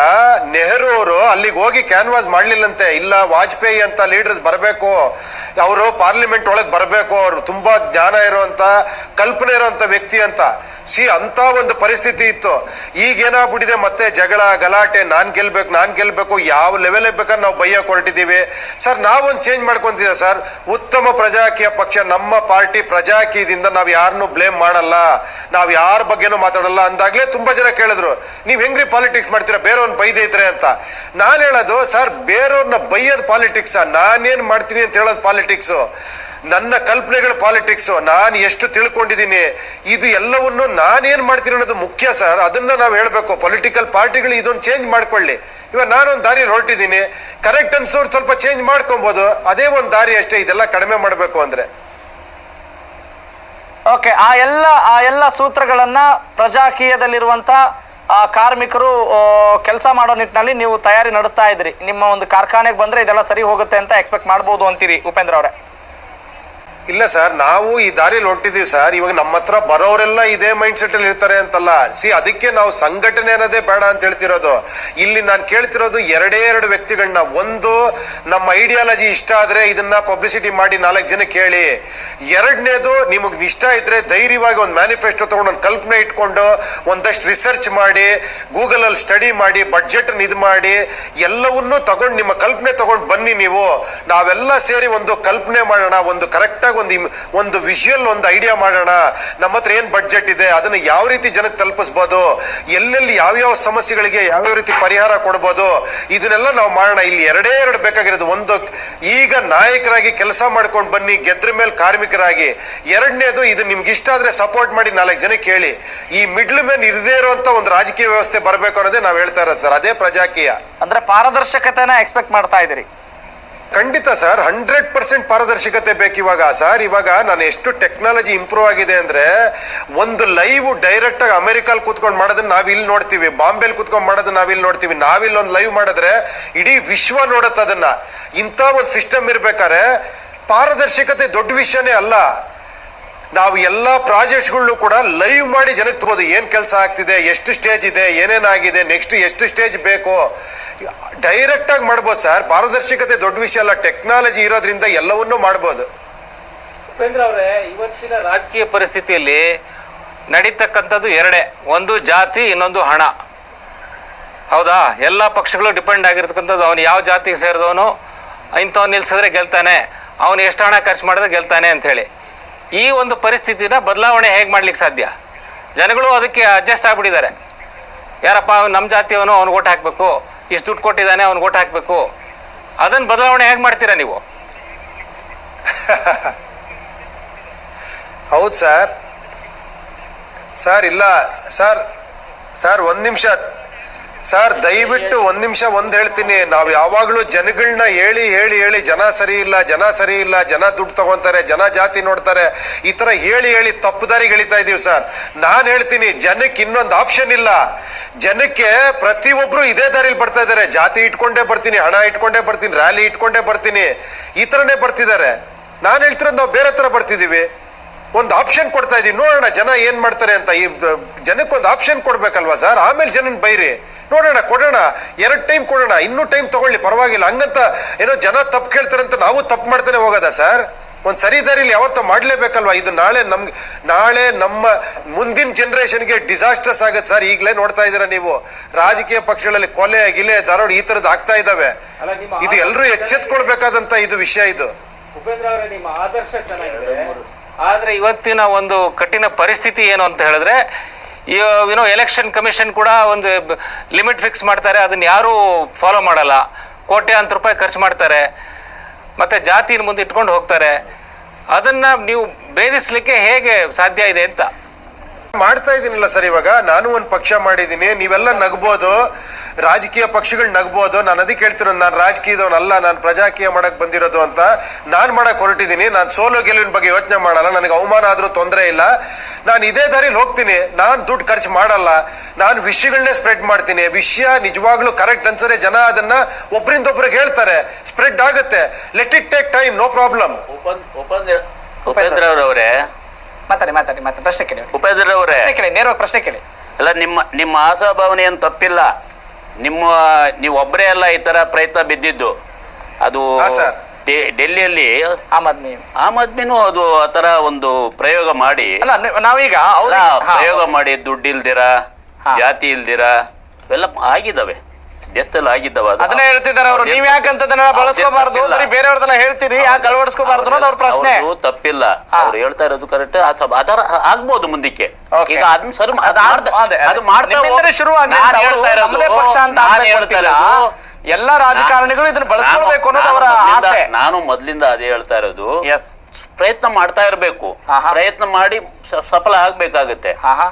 ನೆಹರು ಅವರು ಅಲ್ಲಿಗೆ ಹೋಗಿ ಕ್ಯಾನ್ವಾಸ್ ಮಾಡ್ಲಿಲ್ಲಂತೆ. ಇಲ್ಲ, ವಾಜಪೇಯಿ ಅಂತ ಲೀಡರ್ಸ್ ಬರಬೇಕು, ಅವರು ಪಾರ್ಲಿಮೆಂಟ್ ಒಳಗೆ ಬರಬೇಕು, ಅವರು ತುಂಬಾ ಜ್ಞಾನ ಇರುವಂತ, ಕಲ್ಪನೆ ಇರುವಂತ ವ್ಯಕ್ತಿ ಅಂತ. ಸಿ ಅಂತ ಒಂದು ಪರಿಸ್ಥಿತಿ ಇತ್ತು. ಈಗ ಏನಾಗ್ಬಿಟ್ಟಿದೆ ಮತ್ತೆ ಜಗಳ, ಗಲಾಟೆ, ನಾನ್ ಗೆಲ್ಬೇಕು ನಾನ್ ಗೆಲ್ಬೇಕು, ಯಾವ ಲೆವೆಲ್ ಬೇಕಾದ್ರೆ ನಾವು ಬೈಯಕ್ ಹೊರಟಿದ್ದೀವಿ. ಸರ್, ನಾವೊಂದು ಚೇಂಜ್ ಮಾಡ್ಕೊಂತೀವಿ ಸರ್? ಉತ್ತಮ ಪ್ರಜಾಕೀಯ ಪಕ್ಷ, ನಮ್ಮ ಪಾರ್ಟಿ ಪ್ರಜಾಕೀಯದಿಂದ ನಾವು ಯಾರನ್ನೂ ಬ್ಲೇಮ್ ಮಾಡಲ್ಲ, ನಾವು ಯಾರ ಬಗ್ಗೆನೂ ಮಾತಾಡಲ್ಲ ಅಂದಾಗಲೇ ತುಂಬಾ ಜನ ಕೇಳಿದ್ರು, ನೀವು ಹೆಂಗ್ರಿ ಪಾಲಿಟಿಕ್ಸ್ ಮಾಡ್ತೀರಾ? ಬೇರೆಯವ್ರನ್ನ ಇದ್ರೆ ಅಂತ. ನಾನು ಹೇಳೋದು, ಸರ್ ಬೇರೆಯವ್ರನ್ನ ಬೈಯೋದು ಪಾಲಿಟಿಕ್ಸ್ ನಾನೇನು ಮಾಡ್ತೀನಿ ಅಂತ ಹೇಳೋದು ಪಾಲಿಟಿಕ್ಸು ನನ್ನ ಕಲ್ಪನೆಗಳ ಪಾಲಿಟಿಕ್ಸು ನಾನು ಎಷ್ಟು ತಿಳ್ಕೊಂಡಿದ್ದೀನಿ? ಇದು ಎಲ್ಲವನ್ನು ನಾನೇನು ಮಾಡ್ತೀನಿ ಅನ್ನೋದು ಮುಖ್ಯ, ಸರ್. ಅದನ್ನ ನಾವು ಹೇಳಬೇಕು. ಪೊಲಿಟಿಕಲ್ ಪಾರ್ಟಿಗಳು ಇದೊಂದು ಚೇಂಜ್ ಮಾಡ್ಕೊಳ್ಳಿ. ಇವಾಗ ನಾನೊಂದು ದಾರಿ ಹೊರಟಿದ್ದೀನಿ. ಕರೆಕ್ಟ್ ಅನ್ಸೋರು ಸ್ವಲ್ಪ ಚೇಂಜ್ ಮಾಡ್ಕೊಬೋದು. ಅದೇ ಒಂದು ದಾರಿ ಅಷ್ಟೇ, ಇದೆಲ್ಲ ಕಡಿಮೆ ಮಾಡಬೇಕು ಅಂದ್ರೆ. ಓಕೆ ಆ ಎಲ್ಲ ಆ ಎಲ್ಲ ಸೂತ್ರಗಳನ್ನ ಪ್ರಜಾಕೀಯದಲ್ಲಿರುವಂತ, ಆ ಕಾರ್ಮಿಕರು ಕೆಲಸ ಮಾಡೋ ನಿಟ್ಟಿನಲ್ಲಿ ನೀವು ತಯಾರಿ ನಡೆಸ್ತಾ ಇದ್ರಿ ನಿಮ್ಮ ಒಂದು ಕಾರ್ಖಾನೆಗೆ ಬಂದ್ರೆ ಇದೆಲ್ಲ ಸರಿ ಹೋಗುತ್ತೆ ಅಂತ ಎಕ್ಸ್ಪೆಕ್ಟ್ ಮಾಡ್ಬೋದು ಅಂತೀರಿ ಉಪೇಂದ್ರ ಅವರೇ. ಇಲ್ಲ ಸರ್, ನಾವು ಈ ದಾರಿಯಲ್ಲಿ ಹೊಂಟಿದ್ದೀವಿ ಸರ್. ಇವಾಗ ನಮ್ಮ ಹತ್ರ ಬರೋರೆಲ್ಲ ಇದೇ ಮೈಂಡ್ ಸೆಟ್ ಅಲ್ಲಿ ಇರ್ತಾರೆ ಅಂತಲ್ಲ. ಸಿ ಅದಕ್ಕೆ ನಾವು ಸಂಘಟನೆ ಅನ್ನೋದೇ ಬೇಡ ಅಂತ ಹೇಳ್ತಿರೋದು. ಇಲ್ಲಿ ನಾನು ಕೇಳ್ತಿರೋದು ಎರಡೇ ಎರಡು ವ್ಯಕ್ತಿಗಳನ್ನ. ಒಂದು, ನಮ್ಮ ಐಡಿಯಾಲಜಿ ಇಷ್ಟ ಆದ್ರೆ ಇದನ್ನ ಪಬ್ಲಿಸಿಟಿ ಮಾಡಿ ನಾಲ್ಕು ಜನ ಕೇಳಿ. ಎರಡನೇದು, ನಿಮಗೆ ಇಷ್ಟ ಇದ್ರೆ ಧೈರ್ಯವಾಗಿ ಒಂದು ಮ್ಯಾನಿಫೆಸ್ಟೋ ತಗೊಂಡು ಒಂದು ಕಲ್ಪನೆ ಇಟ್ಕೊಂಡು ಒಂದಷ್ಟು ರಿಸರ್ಚ್ ಮಾಡಿ ಗೂಗಲ್ ಅಲ್ಲಿ ಸ್ಟಡಿ ಮಾಡಿ ಬಡ್ಜೆಟ್ ಇದು ಮಾಡಿ, ಎಲ್ಲವನ್ನೂ ತಗೊಂಡು ನಿಮ್ಮ ಕಲ್ಪನೆ ತಗೊಂಡು ಬನ್ನಿ ನೀವು. ನಾವೆಲ್ಲ ಸೇರಿ ಒಂದು ಕಲ್ಪನೆ ಮಾಡೋಣ, ಒಂದು ಕರೆಕ್ಟ್ ಆಗಿ ಒಂದು ಒಂದು ವಿಷುವಲ್ ಒಂದು ಐಡಿಯಾ ಮಾಡೋಣ. ನಮ್ಮ ಹತ್ರ ಏನ್ ಬಡ್ಜೆಟ್ ಇದೆ, ಅದನ್ನ ಯಾವ ರೀತಿ ಜನಕ್ಕೆ ತಲುಪಿಸ್ಬೋದು, ಎಲ್ಲೆಲ್ಲಿ ಯಾವ್ಯಾವ ಸಮಸ್ಯೆಗಳಿಗೆ ಯಾವ್ಯಾವ ರೀತಿ ಪರಿಹಾರ ಕೊಡ್ಬೋದು, ಇದನ್ನೆಲ್ಲ ನಾವು ಮಾಡೋಣ. ಇಲ್ಲಿ ಎರಡೇ ಎರಡು ಬೇಕಾಗಿರೋದು. ಒಂದು ಈಗ ನಾಯಕರಾಗಿ ಕೆಲಸ ಮಾಡ್ಕೊಂಡು ಬನ್ನಿ, ಗೆದ್ರ ಮೇಲೆ ಕಾರ್ಮಿಕರಾಗಿ. ಎರಡನೇದು, ಇದು ನಿಮ್ಗೆ ಇಷ್ಟ ಆದ್ರೆ ಸಪೋರ್ಟ್ ಮಾಡಿ ನಾಲ್ಕು ಜನಕ್ಕೆ ಹೇಳಿ ಈ ಮಿಡ್ಲ್ ಮ್ಯಾನ್ ಇರದೇ ಇರುವಂತ ಒಂದು ರಾಜಕೀಯ ವ್ಯವಸ್ಥೆ ಬರಬೇಕು ಅನ್ನೋದೇ ನಾವು ಹೇಳ್ತಾ ಇರೋದು ಸರ್. ಅದೇ ಪ್ರಜಾಕೀಯ. ಅಂದ್ರೆ ಪಾರದರ್ಶಕತೆನ ಎಕ್ಸ್ಪೆಕ್ಟ್ ಮಾಡ್ತಾ ಇದ್ದೀರಿ. ಖಂಡಿತ ಸರ್ ಹಂಡ್ರೆಡ್ ಪರ್ಸೆಂಟ್ ಪಾರದರ್ಶಕತೆ ಬೇಕು ಇವಾಗ. ಸರ್, ಇವಾಗ ನಾನು ಎಷ್ಟು ಟೆಕ್ನಾಲಜಿ ಇಂಪ್ರೂವ್ ಆಗಿದೆ ಅಂದ್ರೆ ಒಂದು ಲೈವ್ ಡೈರೆಕ್ಟ್ ಆಗಿ ಅಮೆರಿಕಲ್ ಕೂತ್ಕೊಂಡು ಮಾಡೋದನ್ನ ನಾವಿಲ್ಲಿ ನೋಡ್ತೀವಿ. ಬಾಂಬೆಲ್ ಕೂತ್ಕೊಂಡು ಮಾಡೋದನ್ನ ನಾವಿಲ್ಲಿ ನೋಡ್ತೀವಿ. ನಾವಿಲ್ಲಿ ಒಂದು ಲೈವ್ ಮಾಡಿದ್ರೆ ಇಡೀ ವಿಶ್ವ ನೋಡತ್ತೆ ಅದನ್ನ. ಇಂಥ ಒಂದು ಸಿಸ್ಟಮ್ ಇರ್ಬೇಕಾದ್ರೆ ಪಾರದರ್ಶಕತೆ ದೊಡ್ಡ ವಿಷಯನೇ ಅಲ್ಲ. ನಾವು ಎಲ್ಲ ಪ್ರಾಜೆಕ್ಟ್ಸ್ಗಳನ್ನು ಕೂಡ ಲೈವ್ ಮಾಡಿ ಜನಕ್ಕೆ ತಗೋದು ಏನು ಕೆಲಸ ಆಗ್ತಿದೆ, ಎಷ್ಟು ಸ್ಟೇಜ್ ಇದೆ, ಏನೇನಾಗಿದೆ, ನೆಕ್ಸ್ಟ್ ಎಷ್ಟು ಸ್ಟೇಜ್ ಬೇಕು? ಡೈರೆಕ್ಟಾಗಿ ಮಾಡ್ಬೋದು ಸರ್. ಪಾರದರ್ಶಕತೆ ದೊಡ್ಡ ವಿಷಯ ಅಲ್ಲ. ಟೆಕ್ನಾಲಜಿ ಇರೋದ್ರಿಂದ ಎಲ್ಲವನ್ನೂ ಮಾಡ್ಬೋದು. ಉಪೇಂದ್ರ ಅವರೇ, ಇವತ್ತಿನ ರಾಜಕೀಯ ಪರಿಸ್ಥಿತಿಯಲ್ಲಿ ನಡೀತಕ್ಕಂಥದ್ದು ಎರಡೇ. ಒಂದು ಜಾತಿ, ಇನ್ನೊಂದು ಹಣ. ಹೌದಾ? ಎಲ್ಲ ಪಕ್ಷಗಳು ಡಿಪೆಂಡ್ ಆಗಿರ್ತಕ್ಕಂಥದ್ದು. ಅವನು ಯಾವ ಜಾತಿಗೆ ಸೇರಿದವನು, ಇಂಥವ್ನು ನಿಲ್ಸಿದ್ರೆ ಗೆಲ್ತಾನೆ. ಅವನು ಎಷ್ಟು ಹಣ ಖರ್ಚು ಮಾಡಿದ್ರೆ ಗೆಲ್ತಾನೆ ಅಂಥೇಳಿ. ಈ ಒಂದು ಪರಿಸ್ಥಿತಿನ ಬದಲಾವಣೆ ಹೇಗೆ ಮಾಡ್ಲಿಕ್ಕೆ ಸಾಧ್ಯ? ಜನಗಳು ಅದಕ್ಕೆ ಅಡ್ಜಸ್ಟ್ ಆಗಿಬಿಟ್ಟಿದ್ದಾರೆ. ಯಾರಪ್ಪ ನಮ್ಮ ಜಾತಿಯವನು ಅವ್ನಿಗೆ ಓಟ್ ಹಾಕಬೇಕು, ಇಷ್ಟು ದುಡ್ಡು ಕೊಟ್ಟಿದ್ದಾನೆ ಅವ್ನಿಗೆ ಓಟ್ ಹಾಕಬೇಕು. ಅದನ್ನು ಬದಲಾವಣೆ ಹೇಗೆ ಮಾಡ್ತೀರಾ ನೀವು? ಹೌದು ಸರ್. ಸರ್, ಇಲ್ಲ. ಸರ್ ಸರ್, ಒಂದು ನಿಮಿಷ. ಸರ್, ದಯವಿಟ್ಟು ಒಂದ್ ನಿಮಿಷ ಒಂದ್ ಹೇಳ್ತೀನಿ. ನಾವು ಯಾವಾಗ್ಲೂ ಜನಗಳನ್ನ ಹೇಳಿ ಹೇಳಿ ಹೇಳಿ ಜನ ಸರಿ ಇಲ್ಲ, ಜನ ಸರಿ ಇಲ್ಲ, ಜನ ದುಡ್ಡು ತಗೊಂತಾರೆ, ಜನ ಜಾತಿ ನೋಡ್ತಾರೆ, ಈ ತರ ಹೇಳಿ ಹೇಳಿ ತಪ್ಪು ದಾರಿಗೆ ಎಳಿತಾ ಇದೀವಿ ಸರ್. ನಾನ್ ಹೇಳ್ತೀನಿ ಜನಕ್ಕೆ ಇನ್ನೊಂದು ಆಪ್ಷನ್ ಇಲ್ಲ. ಜನಕ್ಕೆ ಪ್ರತಿಯೊಬ್ರು ಇದೇ ದಾರಿಲಿ ಬರ್ತಾ ಇದಾರೆ. ಜಾತಿ ಇಟ್ಕೊಂಡೇ ಬರ್ತೀನಿ, ಹಣ ಇಟ್ಕೊಂಡೇ ಬರ್ತೀನಿ ರ್ಯಾಲಿ ಇಟ್ಕೊಂಡೇ ಬರ್ತೀನಿ, ಈ ತರನೇ ಬರ್ತಿದ್ದಾರೆ. ನಾನು ಹೇಳ್ತಿರೋದು ನಾವು ಬೇರೆ ತರ ಬರ್ತಿದೀವಿ. ಒಂದು ಆಪ್ಷನ್ ಕೊಡ್ತಾ ಇದೀವಿ. ನೋಡೋಣ ಜನ ಏನ್ ಮಾಡ್ತಾರೆ ಅಂತ. ಈ ಜನಕ್ಕೆ ಒಂದು ಆಪ್ಷನ್ ಕೊಡ್ಬೇಕಲ್ವಾ ಸರ್? ಆಮೇಲೆ ಜನನ್ ಬೈರಿ. ನೋಡೋಣ ಕೊಡೋಣ. ಎರಡು ಟೈಮ್ ಕೊಡೋಣ. ಇನ್ನೂ ಟೈಮ್ ತಗೊಳ್ಳಿ ಪರವಾಗಿಲ್ಲ. ಹಂಗಂತ ಏನೋ ಜನ ತಪ್ಪು ಕೇಳ್ತಾರಂತ ನಾವು ತಪ್ಪು ಮಾಡ್ತಾನೆ ಹೋಗೋದ ಸರ್? ಒಂದು ಸರಿ ದಾರಿಲಿ ಯಾವತ್ತೂ ಮಾಡ್ಲೇಬೇಕಲ್ವಾ? ಇದು ನಾಳೆ ನಮ್ಗೆ ನಾಳೆ ನಮ್ಮ ಮುಂದಿನ ಜನ್ರೇಷನ್ಗೆ ಡಿಸಾಸ್ಟರ್ಸ್ ಆಗತ್ತೆ ಸರ್. ಈಗಲೇ ನೋಡ್ತಾ ಇದ್ದೀರಾ ನೀವು? ರಾಜಕೀಯ ಪಕ್ಷಗಳಲ್ಲಿ ಕೊಲೆ ಗಿಲೆ ದರೋಡ್ ಈ ಥರದ್ದು ಆಗ್ತಾ ಇದಾವೆ ಇದು ಎಲ್ಲರೂ ಎಚ್ಚೆತ್ಕೊಳ್ಬೇಕಾದಂತ ಇದು ವಿಷಯ ಇದು. ಉಪೇಂದ್ರ ಅವರೇ ನಿಮ್ಮ ಆದರ್ಶ ಚೆನ್ನಾಗಿದೆ. ಆದ್ರೆ ಇವತ್ತಿನ ಒಂದು ಕಠಿಣ ಪರಿಸ್ಥಿತಿ ಏನು ಅಂತ ಹೇಳಿದ್ರೆ ಏನೋ ಎಲೆಕ್ಷನ್ ಕಮಿಷನ್ ಕೂಡ ಒಂದು ಲಿಮಿಟ್ ಫಿಕ್ಸ್ ಮಾಡ್ತಾರೆ. ಅದನ್ನ ಯಾರೂ ಫಾಲೋ ಮಾಡಲ್ಲ. ಕೋಟ್ಯಾಂತರ ರೂಪಾಯಿ ಖರ್ಚು ಮಾಡ್ತಾರೆ. ಮತ್ತೆ ಜಾತಿನ ಮುಂದೆ ಇಟ್ಕೊಂಡು ಹೋಗ್ತಾರೆ. ಅದನ್ನ ನೀವು ಭೇದಿಸ್ಲಿಕ್ಕೆ ಹೇಗೆ ಸಾಧ್ಯ ಇದೆ ಅಂತ. ಮಾಡ್ತಾ ಇದೀನಲ್ಲ ಸರ್ ಇವಾಗ? ನಾನು ಒಂದು ಪಕ್ಷ ಮಾಡಿದ್ದೀನಿ. ನೀವೆಲ್ಲ ನಗ್ಬೋದು. ರಾಜಕೀಯ ಪಕ್ಷಗಳು ನಗ್ಬೋದು. ನಾನು ಅದಕ್ಕೆ ಹೇಳ್ತಿರೋದು ನಾನು ರಾಜಕೀಯದವನಲ್ಲ. ನಾನು ಪ್ರಜಾಕೀಯ ಮಾಡಕ್ ಬಂದಿರೋದು ಅಂತ ನಾನು ಮಾಡಕ್ ಹೊರಟಿದ್ದೀನಿ. ನಾನು ಸೋಲು ಗೆಲುವಿನ ಬಗ್ಗೆ ಯೋಚನೆ ಮಾಡಲ್ಲ. ನನಗೆ ಅವಮಾನ ಆದ್ರೂ ತೊಂದರೆ ಇಲ್ಲ. ನಾನು ಇದೇ ದಾರಿಲಿ ಹೋಗ್ತೀನಿ. ನಾನು ದುಡ್ಡು ಖರ್ಚು ಮಾಡಲ್ಲ. ನಾನು ವಿಷಯಗಳನ್ನೇ ಸ್ಪ್ರೆಡ್ ಮಾಡ್ತೀನಿ. ವಿಷಯ ನಿಜವಾಗ್ಲೂ ಕರೆಕ್ಟ್ ಅನ್ಸರೆ ಜನ ಅದನ್ನ ಒಬ್ರಿಂದ ಒಬ್ರಿಗೆ ಹೇಳ್ತಾರೆ. ಸ್ಪ್ರೆಡ್ ಆಗುತ್ತೆ. Let it take time no problem Upendra ಅವರವರೇ ಮಾತಾಡಿ ಮಾತಾಡಿ ಮಾತಾಡಿ. ಪ್ರಶ್ನೆ ಕೇಳಿ. ಉಪೇಂದ್ರ ಅವರೇ. ಪ್ರಶ್ನೆ ಕೇಳಿ ನೇರವಾಗಿ ಪ್ರಶ್ನೆ ಕೇಳಿ. ಅಲ್ಲ ನಿಮ್ಮ ನಿಮ್ಮ ಆಶಾಭಾವನೆ ಏನು ತಪ್ಪಿಲ್ಲ. ನಿಮ್ಮ ನೀವು ಒಬ್ಬರೇ ಅಲ್ಲ ಈ ತರ ಪ್ರಯತ್ನ ಬಿದ್ದಿದ್ದು. ಅದು ಹಾ, ಸರ್. ಡೆ- ಡೆಲ್ಲಿಯಲ್ಲಿ ಆಮ್ ಆದ್ಮಿ. ಆಮ್ ಆದ್ಮಿನೂ ಅದು ಆ ತರ ಒಂದು ಪ್ರಯೋಗ ಮಾಡಿ. ಅಲ್ಲ ನೀವ್- ನಾವೀಗ ಅಲ್ಲ, ಹಾ, ಪ್ರಯೋಗ ಮಾಡಿ ದುಡ್ಡು ಇಲ್ದಿರ ಹಾ. ಜಾತಿ ಇಲ್ದಿರ ಇವೆಲ್ಲ ಆಗಿದ್ದಾವೆ. ದೇಶದಲ್ಲಿ ಆಗಿದ್ದವ ಅದನ್ನ ಹೇಳ್ತಿದ್ದಾರೆ ಅವರು. ನೀವ್ ಯಾಕಂತದನ್ನ ಬಳಸ್ಕೋಬಾರ್ದು. ಬರೀ ಬೇರೆಯವ್ರದನ್ನ ಹೇಳ್ತೀರಿ. ಯಾಕೆ ಅಳವಡಿಸ್ಕೋಬಾರ್ದು ಅನ್ನೋದು ಅವ್ರ ಪ್ರಶ್ನೆ. ತಪ್ಪಿಲ್ಲ. ಅವ್ರು ಹೇಳ್ತಾ ಇರೋದು ಕರೆಕ್ಟ್ ಅದರ ಆಗ್ಬೋದು ಮುಂದಕ್ಕೆ. ಈಗ ಅದನ್ನ ಸರಿ ಅದ್ ಮಾಡ್ತಾ- ಶುರು ಪಕ್ಷ ಅಂತ ಎಲ್ಲ ರಾಜಕಾರಣಿಗಳು ಇದನ್ನ ಬಳಸ್ಕೊಳ್ಬೇಕು ಅನ್ನೋದು ಅವರ ಆಸೆ. ನಾನು ಮೊದ್ಲಿಂದ ಅದೇ ಹೇಳ್ತಾ ಇರೋದು. ಎಸ್ ಪ್ರಯತ್ನ ಮಾಡ್ತಾ ಇರಬೇಕು. ಪ್ರಯತ್ನ ಮಾಡಿ ಸಫಲ ಆಗ್ಬೇಕಾಗುತ್ತೆ.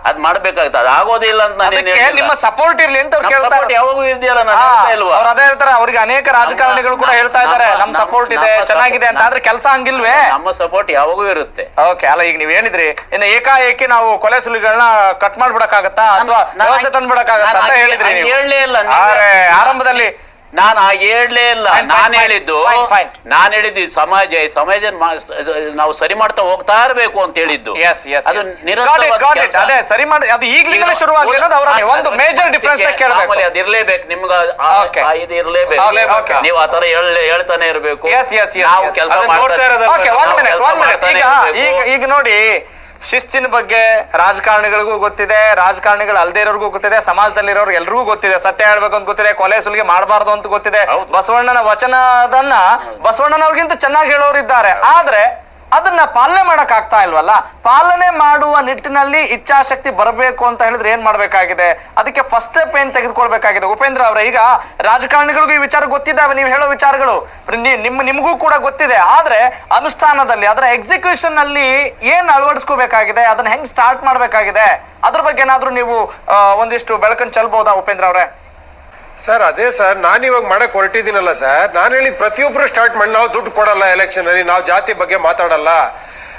ಅದ್ ಮಾಡ್ಬೇಕಾಗುತ್ತೆ. ಅದು ಆಗೋದಿಲ್ಲ ಅಂತ ನಾನು ನಿಮ್ಮ ಸಪೋರ್ಟ್ ಇರ್ಲಿ ಅಂತ ಇರೋದು. ಯಾವಾಗೂ ಇದೆಯಲ್ಲ ನಾನು ಹೇಳ್ತಾ ಇಲ್ವಾ? ಅವ್ರು ಅದೇ ಹೇಳ್ತಾರೆ ಅವ್ರಿಗೆ ಅನೇಕ ರಾಜಕಾರಣಿಗಳು ಕೂಡ ಹೇಳ್ತಾ ಇದ್ದಾರೆ ನಮ್ ಸಪೋರ್ಟ್ ಇದೆ ಚೆನ್ನಾಗಿದೆ ಅಂತ. ಆದ್ರೆ ಕೆಲಸ ಹಂಗಿಲ್ವೇ? ನಮ್ಮ ಸಪೋರ್ಟ್ ಯಾವಾಗೂ ಇರುತ್ತೆ. ಓಕೆ ಅಲ್ಲ ಈಗ ನೀವ್ ಏನಿದ್ರಿ ಇನ್ನು ಏಕಾಏಕಿ ನಾವು ಕೊಲೆ ಸುಲಿಗಳನ್ನ ಕಟ್ ಮಾಡ್ಬಿಡಕ್ಕಾಗತ್ತಾ? ಅಥವಾ ವ್ಯವಸ್ಥೆ ತಂದ್ಬಿಡಕ್ಕಾಗತ್ತಾ ಅಂತ ಹೇಳಿದ್ರಿ ಹೇಳಲೇ ಇಲ್ಲ ಆರಂಭದಲ್ಲಿ ನಾನು ಹೇಳಲೇ ಇಲ್ಲ. ನಾನು ಹೇಳಿದ್ದು. ನಾನು ಹೇಳಿದ್ದು ಈ ಸಮಾಜ ಈ ಸಮಾಜ ನಾವು ಸರಿ ಮಾಡ್ತಾ ಹೋಗ್ತಾ ಇರಬೇಕು ಅಂತ ಹೇಳಿದ್ದು. ಎಸ್ ಎಸ್ ಅದು. ಅದೇ ಸರಿ ಮಾಡಿ ಅದು ಈಗ್ಲಿಂದಲೇ ಅನ್ನೋದು ಅವರ ಒಂದು ಮೇಜರ್ ಡಿಫ್ರೆನ್ಸ್ ಕೇಳಬೇಕು. ಅದು ಇರ್ಲೇಬೇಕು. ನಿಮ್ಗೆ ಇದು ಇರ್ಲೇಬೇಕು. ನೀವು ಆತರ ತರ ಹೇಳ್ತಾನೆ ಇರಬೇಕು. ನಾವು. ಕೆಲಸ ಮಾಡ್ತಾ ಇರ್ಬೇಕು. ಈಗ ಈಗ ನೋಡಿ. ಶಿಸ್ತಿನ ಬಗ್ಗೆ ರಾಜಕಾರಣಿಗಳಿಗೂ ಗೊತ್ತಿದೆ ರಾಜಕಾರಣಿಗಳು ಅಲ್ದೇ ಇರೋರ್ಗೂ ಗೊತ್ತಿದೆ ಸಮಾಜದಲ್ಲಿರೋರು ಎಲ್ರಿಗೂ ಗೊತ್ತಿದೆ. ಸತ್ಯ ಹೇಳ್ಬೇಕು ಅಂತ ಗೊತ್ತಿದೆ ಕೊಲೆ ಸುಲಿಗೆ ಮಾಡಬಾರ್ದು ಅಂತ ಗೊತ್ತಿದೆ. ಬಸವಣ್ಣನ ವಚನದನ್ನ ಬಸವಣ್ಣನವ್ರಿಗಿಂತ ಚೆನ್ನಾಗಿ ಹೇಳೋರು ಇದ್ದಾರೆ ಆದ್ರೆ ಅದನ್ನ ಪಾಲನೆ ಮಾಡಕ್ ಆಗ್ತಾ ಇಲ್ವಲ್ಲ? ಪಾಲನೆ ಮಾಡುವ ನಿಟ್ಟಿನಲ್ಲಿ ಇಚ್ಛಾಶಕ್ತಿ ಬರಬೇಕು ಅಂತ ಹೇಳಿದ್ರೆ ಏನ್ ಮಾಡ್ಬೇಕಾಗಿದೆ? ಅದಕ್ಕೆ ಫಸ್ಟ್ ಸ್ಟೆಪ್ ಏನ್ ತೆಗೆದುಕೊಳ್ಬೇಕಾಗಿದೆ? ಉಪೇಂದ್ರ ಅವರೇ, ಈಗ ರಾಜಕಾರಣಿಗಳಿಗೂ ಈ ವಿಚಾರ ಗೊತ್ತಿದ್ದಾವೆ, ನೀವು ಹೇಳೋ ವಿಚಾರಗಳು. ನಿಮ್ಮ ನಿಮಗೂ ಕೂಡ ಗೊತ್ತಿದೆ. ಆದ್ರೆ ಅನುಷ್ಠಾನದಲ್ಲಿ, ಅದರ ಎಕ್ಸಿಕ್ಯೂಷನ್ ಅಲ್ಲಿ ಏನ್ ಅಳವಡಿಸ್ಕೋಬೇಕಾಗಿದೆ? ಅದನ್ನ ಹೆಂಗ್ ಸ್ಟಾರ್ಟ್ ಮಾಡ್ಬೇಕಾಗಿದೆ? ಅದ್ರ ಬಗ್ಗೆ ಏನಾದ್ರೂ ನೀವು ಒಂದಿಷ್ಟು ಬೆಳಕನ್ನು ಚೆಲ್ಬಹುದಾ ಉಪೇಂದ್ರ ಅವರೇ? ಸರ್, ಅದೇ ಸರ್, ನಾನು ಇವಾಗ ಮಾಡಕ್ ಹೊರಟಿದ್ದೀನಲ್ಲ ಸರ್. ನಾನು ಹೇಳಿದ ಪ್ರತಿಯೊಬ್ಬರು ಸ್ಟಾರ್ಟ್ ಮಾಡಿ, ನಾವು ದುಡ್ಡು ಕೊಡಲ್ಲ ಎಲೆಕ್ಷನ್ ಅಲ್ಲಿ, ನಾವು ಜಾತಿ ಬಗ್ಗೆ ಮಾತಾಡಲ್ಲ.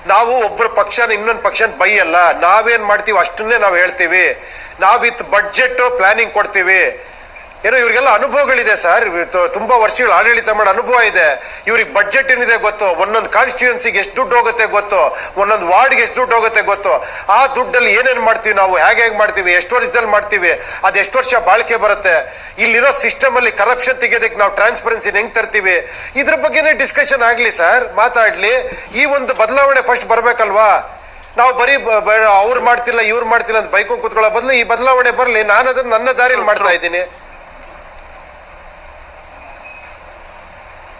ನಾವು ಒಬ್ಬರ ಪಕ್ಷನ ಇನ್ನೊಂದು ಪಕ್ಷನ ಬೈಯಲ್ಲ. ನಾವೇನ್ ಮಾಡ್ತೀವಿ, ಅಷ್ಟನ್ನೇ ನಾವು ಹೇಳ್ತೀವಿ. ನಾವು ವಿತ್ ಬಡ್ಜೆಟ್ ಪ್ಲಾನಿಂಗ್ ಕೊಡ್ತೀವಿ. ಏನೋ ಇವರಿಗೆಲ್ಲ ಅನುಭವಗಳಿದೆ ಸರ್. ತುಂಬಾ ವರ್ಷಗಳ ಆಡಳಿತ ಮಾಡೋ ಅನುಭವ ಇದೆ. ಇವ್ರಿಗೆ ಬಡ್ಜೆಟ್ ಏನಿದೆ ಗೊತ್ತು? ಒಂದೊಂದು ಕಾನ್ಸ್ಟಿಟ್ಯೂನ್ಸಿಗೆ ಎಷ್ಟು ದುಡ್ಡು ಹೋಗುತ್ತೆ ಗೊತ್ತು? ಒಂದೊಂದು ವಾರ್ಡ್ಗೆ ಎಷ್ಟು ದುಡ್ಡು ಹೋಗುತ್ತೆ ಗೊತ್ತು? ಆ ದುಡ್ಡಲ್ಲಿ ಏನೇನು ಮಾಡ್ತೀವಿ ನಾವು? ಹೇಗೆ ಹೇಗೆ ಮಾಡ್ತೀವಿ? ಎಷ್ಟು ವರ್ಷದಲ್ಲಿ ಮಾಡ್ತೀವಿ? ಅದು ಎಷ್ಟು ವರ್ಷ ಬಾಳಿಕೆ ಬರುತ್ತೆ? ಇಲ್ಲಿರೋ ಸಿಸ್ಟಮ್ ಅಲ್ಲಿ ಕರಪ್ಷನ್ ತೆಗೆಯೋದಕ್ಕೆ ನಾವು ಟ್ರಾನ್ಸ್ಪರೆನ್ಸಿನ ಹೆಂಗ್ ತರ್ತೀವಿ? ಇದ್ರ ಬಗ್ಗೆನೇ ಡಿಸ್ಕಷನ್ ಆಗಲಿ ಸರ್. ಮಾತಾಡ್ಲಿ. ಈ ಒಂದು ಬದಲಾವಣೆ ಫಸ್ಟ್ ಬರಬೇಕಲ್ವಾ? ನಾವು ಬರೀ ಅವ್ರು ಮಾಡ್ತಿಲ್ಲ ಇವ್ರು ಮಾಡ್ತಿಲ್ಲ ಅಂತ ಬೈಕ್ ಕೂತ್ಕೊಳ್ಳೋ ಬದಲು ಈ ಬದಲಾವಣೆ ಬರಲಿ. ನಾನು ಅದನ್ನ ನನ್ನ ದಾರಿಯಲ್ಲಿ ಮಾಡ್ತಾ ಇದ್ದೀನಿ.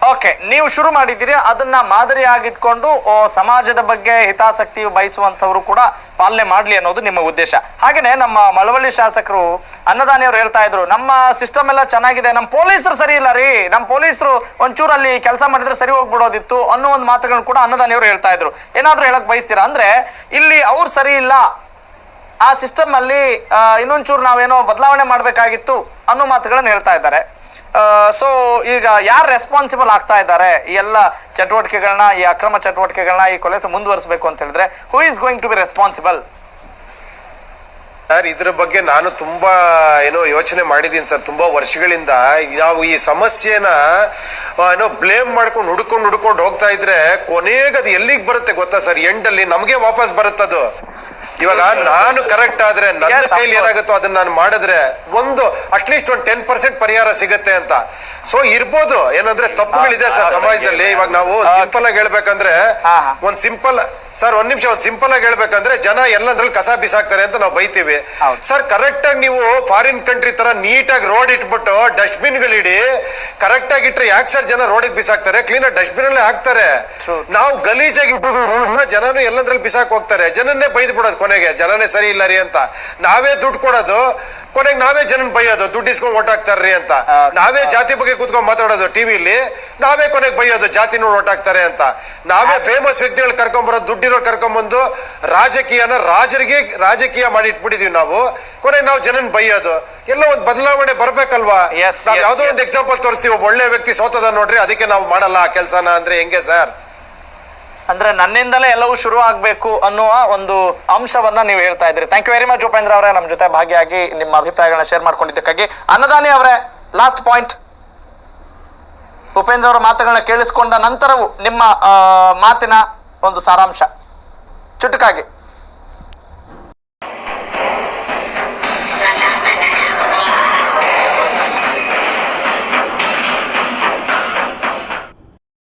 ಓಕೆ ನೀವು ಶುರು ಮಾಡಿದ್ದೀರಿ. ಅದನ್ನ ಮಾದರಿಯಾಗಿಟ್ಕೊಂಡು ಸಮಾಜದ ಬಗ್ಗೆ ಹಿತಾಸಕ್ತಿ ಬಯಸುವಂತವರು ಕೂಡ ಪಾಲನೆ ಮಾಡ್ಲಿ ಅನ್ನೋದು ನಿಮ್ಮ ಉದ್ದೇಶ. ಹಾಗೇನೆ ನಮ್ಮ ಮಳವಳ್ಳಿ ಶಾಸಕರು, ಅನ್ನದಾನಿಯವರು ಹೇಳ್ತಾ ಇದ್ರು, ನಮ್ಮ ಸಿಸ್ಟಮ್ ಎಲ್ಲ ಚೆನ್ನಾಗಿದೆ ನಮ್ಮ ಪೊಲೀಸರು ಸರಿ ಇಲ್ಲ ರೀ. ನಮ್ಮ ಪೊಲೀಸರು ಒಂಚೂರು ಅಲ್ಲಿ ಕೆಲಸ ಮಾಡಿದ್ರೆ ಸರಿ ಹೋಗ್ಬಿಡೋದಿತ್ತು ಅನ್ನೋ ಒಂದು ಮಾತುಗಳನ್ನ ಕೂಡ ಅನ್ನದಾನಿಯವರು ಹೇಳ್ತಾ ಇದ್ರು. ಏನಾದರೂ ಹೇಳಕ್ ಬಯಸ್ತೀರಾ? ಅಂದ್ರೆ, ಇಲ್ಲಿ ಅವ್ರು ಸರಿ ಇಲ್ಲ. ಆ ಸಿಸ್ಟಮ್ ಅಲ್ಲಿ ಇನ್ನೊಂಚೂರು ನಾವೇನೋ ಬದಲಾವಣೆ ಮಾಡಬೇಕಾಗಿತ್ತು ಅನ್ನೋ ಮಾತುಗಳನ್ನು ಹೇಳ್ತಾ ಇದ್ದಾರೆ. ಸೊ ಈಗ ಯಾರು ರೆಸ್ಪಾನ್ಸಿಬಲ್ ಆಗ್ತಾ ಇದ್ದಾರೆ? ಈ ಎಲ್ಲ ಚಟುವಟಿಕೆಗಳನ್ನ ಈ ಅಕ್ರಮ ಚಟುವಟಿಕೆಗಳನ್ನ ಈ ಕೊಲೆ ಮುಂದುವರಿಸಬೇಕು ಅಂತ ಹೇಳಿದ್ರೆ who is going to be responsible sir, ಇದ್ರ ಬಗ್ಗೆ ನಾನು ತುಂಬಾ, ಏನೋ ಯೋಚನೆ ಮಾಡಿದ್ದೀನಿ ಸರ್, ತುಂಬಾ ವರ್ಷಗಳಿಂದ. ನಾವು ಈ ಸಮಸ್ಯೆನ ಏನೋ ಬ್ಲೇಮ್ ಮಾಡ್ಕೊಂಡು ಹುಡ್ಕೊಂಡು ಹುಡ್ಕೊಂಡು ಹೋಗ್ತಾ ಇದ್ರೆ ಕೊನೆಗೆ ಅದು ಎಲ್ಲಿಗೆ ಬರುತ್ತೆ ಗೊತ್ತಾ ಸರ್? ಎಂಡಲ್ಲಿ ನಮಗೆ ವಾಪಸ್ ಬರುತ್ತದು. ಇವಾಗ ನಾನು ಕರೆಕ್ಟ್ ಆದ್ರೆ ನನ್ನ ಕೈಲಿ ಏನಾಗುತ್ತೋ ಅದನ್ನ ನಾನು ಮಾಡಿದ್ರೆ ಒಂದು ಅಟ್ಲೀಸ್ಟ್ ಒಂದು ಟೆನ್ ಪರ್ಸೆಂಟ್ ಪರಿಹಾರ ಸಿಗುತ್ತೆ ಅಂತ. ಸೊ ಇರ್ಬೋದು. ಏನಂದ್ರೆ ತಪ್ಪುಗಳಿದೆ ಸರ್ ಸಮಾಜದಲ್ಲಿ. ಇವಾಗ ನಾವು ಸಿಂಪಲ್ ಆಗಿ ಹೇಳ್ಬೇಕಂದ್ರೆ. ಒಂದ್ ಸಿಂಪಲ್ ಸರ್ ಒಂದ್ ನಿಮಿಷ ಒಂದ್ ಸಿಂಪಲ್ ಆಗಿ ಹೇಳ್ಬೇಕಂದ್ರೆ ಜನ ಎಲ್ಲಂದ್ರಲ್ಲಿ ಕಸ ಬಿಸಾಕ್ತಾರೆ ಅಂತ ನಾವು ಬೈತೀವಿ. ಸರ್ ಕರೆಕ್ಟ್ ಆಗಿ ನೀವು ಫಾರಿನ್ ಕಂಟ್ರಿ ತರ ನೀಟಾಗಿ ರೋಡ್ ಇಟ್ಬಿಟ್ಟು ಡಸ್ಟ್ಬಿನ್ ಗಳಿಡಿ ಕರೆಕ್ಟ್ ಆಗಿ ಇಟ್ರೆ ಯಾಕೆ ಸರ್ ಜನ ರೋಡಿಗೆ ಬಿಸಾಕ್ತಾರೆ? ಕ್ಲೀನ್ ಆಗಿ ಡಸ್ಟ್ಬಿನ್ ಅಲ್ಲೇ ಹಾಕ್ತಾರೆ. ನಾವು ಗಲೀಜಾಗಿ ಜನನು ಎಲ್ಲಂದ್ರಲ್ಲಿ ಬಿಸಾಕ್ ಹೋಗ್ತಾರೆ. ಜನನ್ನೇ ಬೈದ್ ಬಿಡೋದು ಕೊನೆಗೆ ಜನನೇ ಸರಿ ಇಲ್ಲ ರೀ ಅಂತ. ನಾವೇ ದುಡ್ಡು ಕೊಡೋದು. ಕೊನೆಗೆ ನಾವೇ ಜನ ಬೈಯೋದು ದುಡ್ಡು ಇಸ್ಕೊಂಡು ಓಟ್ ಹಾಕ್ತಾರ್ರಿ ಅಂತ. ನಾವೇ ಜಾತಿ ಬಗ್ಗೆ ಕೂತ್ಕೊಂಡು ಮಾತಾಡೋದು ಟಿವಿಲಿ ನಾವೇ ಕೊನೆಗೆ ಬೈಯೋದು ಜಾತಿ ನೋಡಿ ಓಟಾಕ್ತಾರೆ ಹಾಕ್ತಾರೆ ಅಂತ. ನಾವೇ ಫೇಮಸ್ ವ್ಯಕ್ತಿಗಳು ಕರ್ಕೊಂಬರೋದು ದುಡ್ಡಿರೋ ಕರ್ಕೊಂಬಂದು ರಾಜಕೀಯನ ರಾಜರಿಗೆ ರಾಜಕೀಯ ಮಾಡಿ ಇಟ್ಬಿಟ್ಟಿದೀವಿ ನಾವು. ಕೊನೆಗೆ ನಾವು ಜನನ್ ಬೈಯೋದು ಎಲ್ಲ ಒಂದು ಬದಲಾವಣೆ ಬರ್ಬೇಕಲ್ವಾ? ನಾವ್ ಯಾವ್ದೋ. ಒಂದು ಎಕ್ಸಾಂಪಲ್ ತೋರಿಸ್ತೀವಿ ಒಬ್ಬ ಒಳ್ಳೆ ವ್ಯಕ್ತಿ ಸೋತದ ನೋಡ್ರಿ ಅದಕ್ಕೆ ನಾವು ಮಾಡಲ್ಲ ಆ ಕೆಲಸನ ಅಂದ್ರೆ ಹೆಂಗೆ ಸರ್? ಅಂದ್ರೆ ನನ್ನಿಂದಲೇ ಎಲ್ಲವೂ ಶುರು ಆಗಬೇಕು ಅನ್ನುವ ಒಂದು ಅಂಶವನ್ನ ನೀವು ಹೇಳ್ತಾ ಇದ್ರಿ thank you very much Upendra ಅವರೇ. ನಮ್ಮ ಜೊತೆ ಭಾಗಿಯಾಗಿ ನಿಮ್ಮ ಅಭಿಪ್ರಾಯಗಳನ್ನ ಶೇರ್ ಮಾಡ್ಕೊಂಡಿದ್ದಕ್ಕಾಗಿ. ಅನ್ನದಾನಿ ಅವರೇ ಲಾಸ್ಟ್ ಪಾಯಿಂಟ್ ಉಪೇಂದ್ರ ಅವರ ಮಾತುಗಳನ್ನ ಕೇಳಿಸ್ಕೊಂಡ ನಂತರವೂ ನಿಮ್ಮ ಮಾತಿನ ಒಂದು ಸಾರಾಂಶ. ಚುಟುಕಾಗಿ.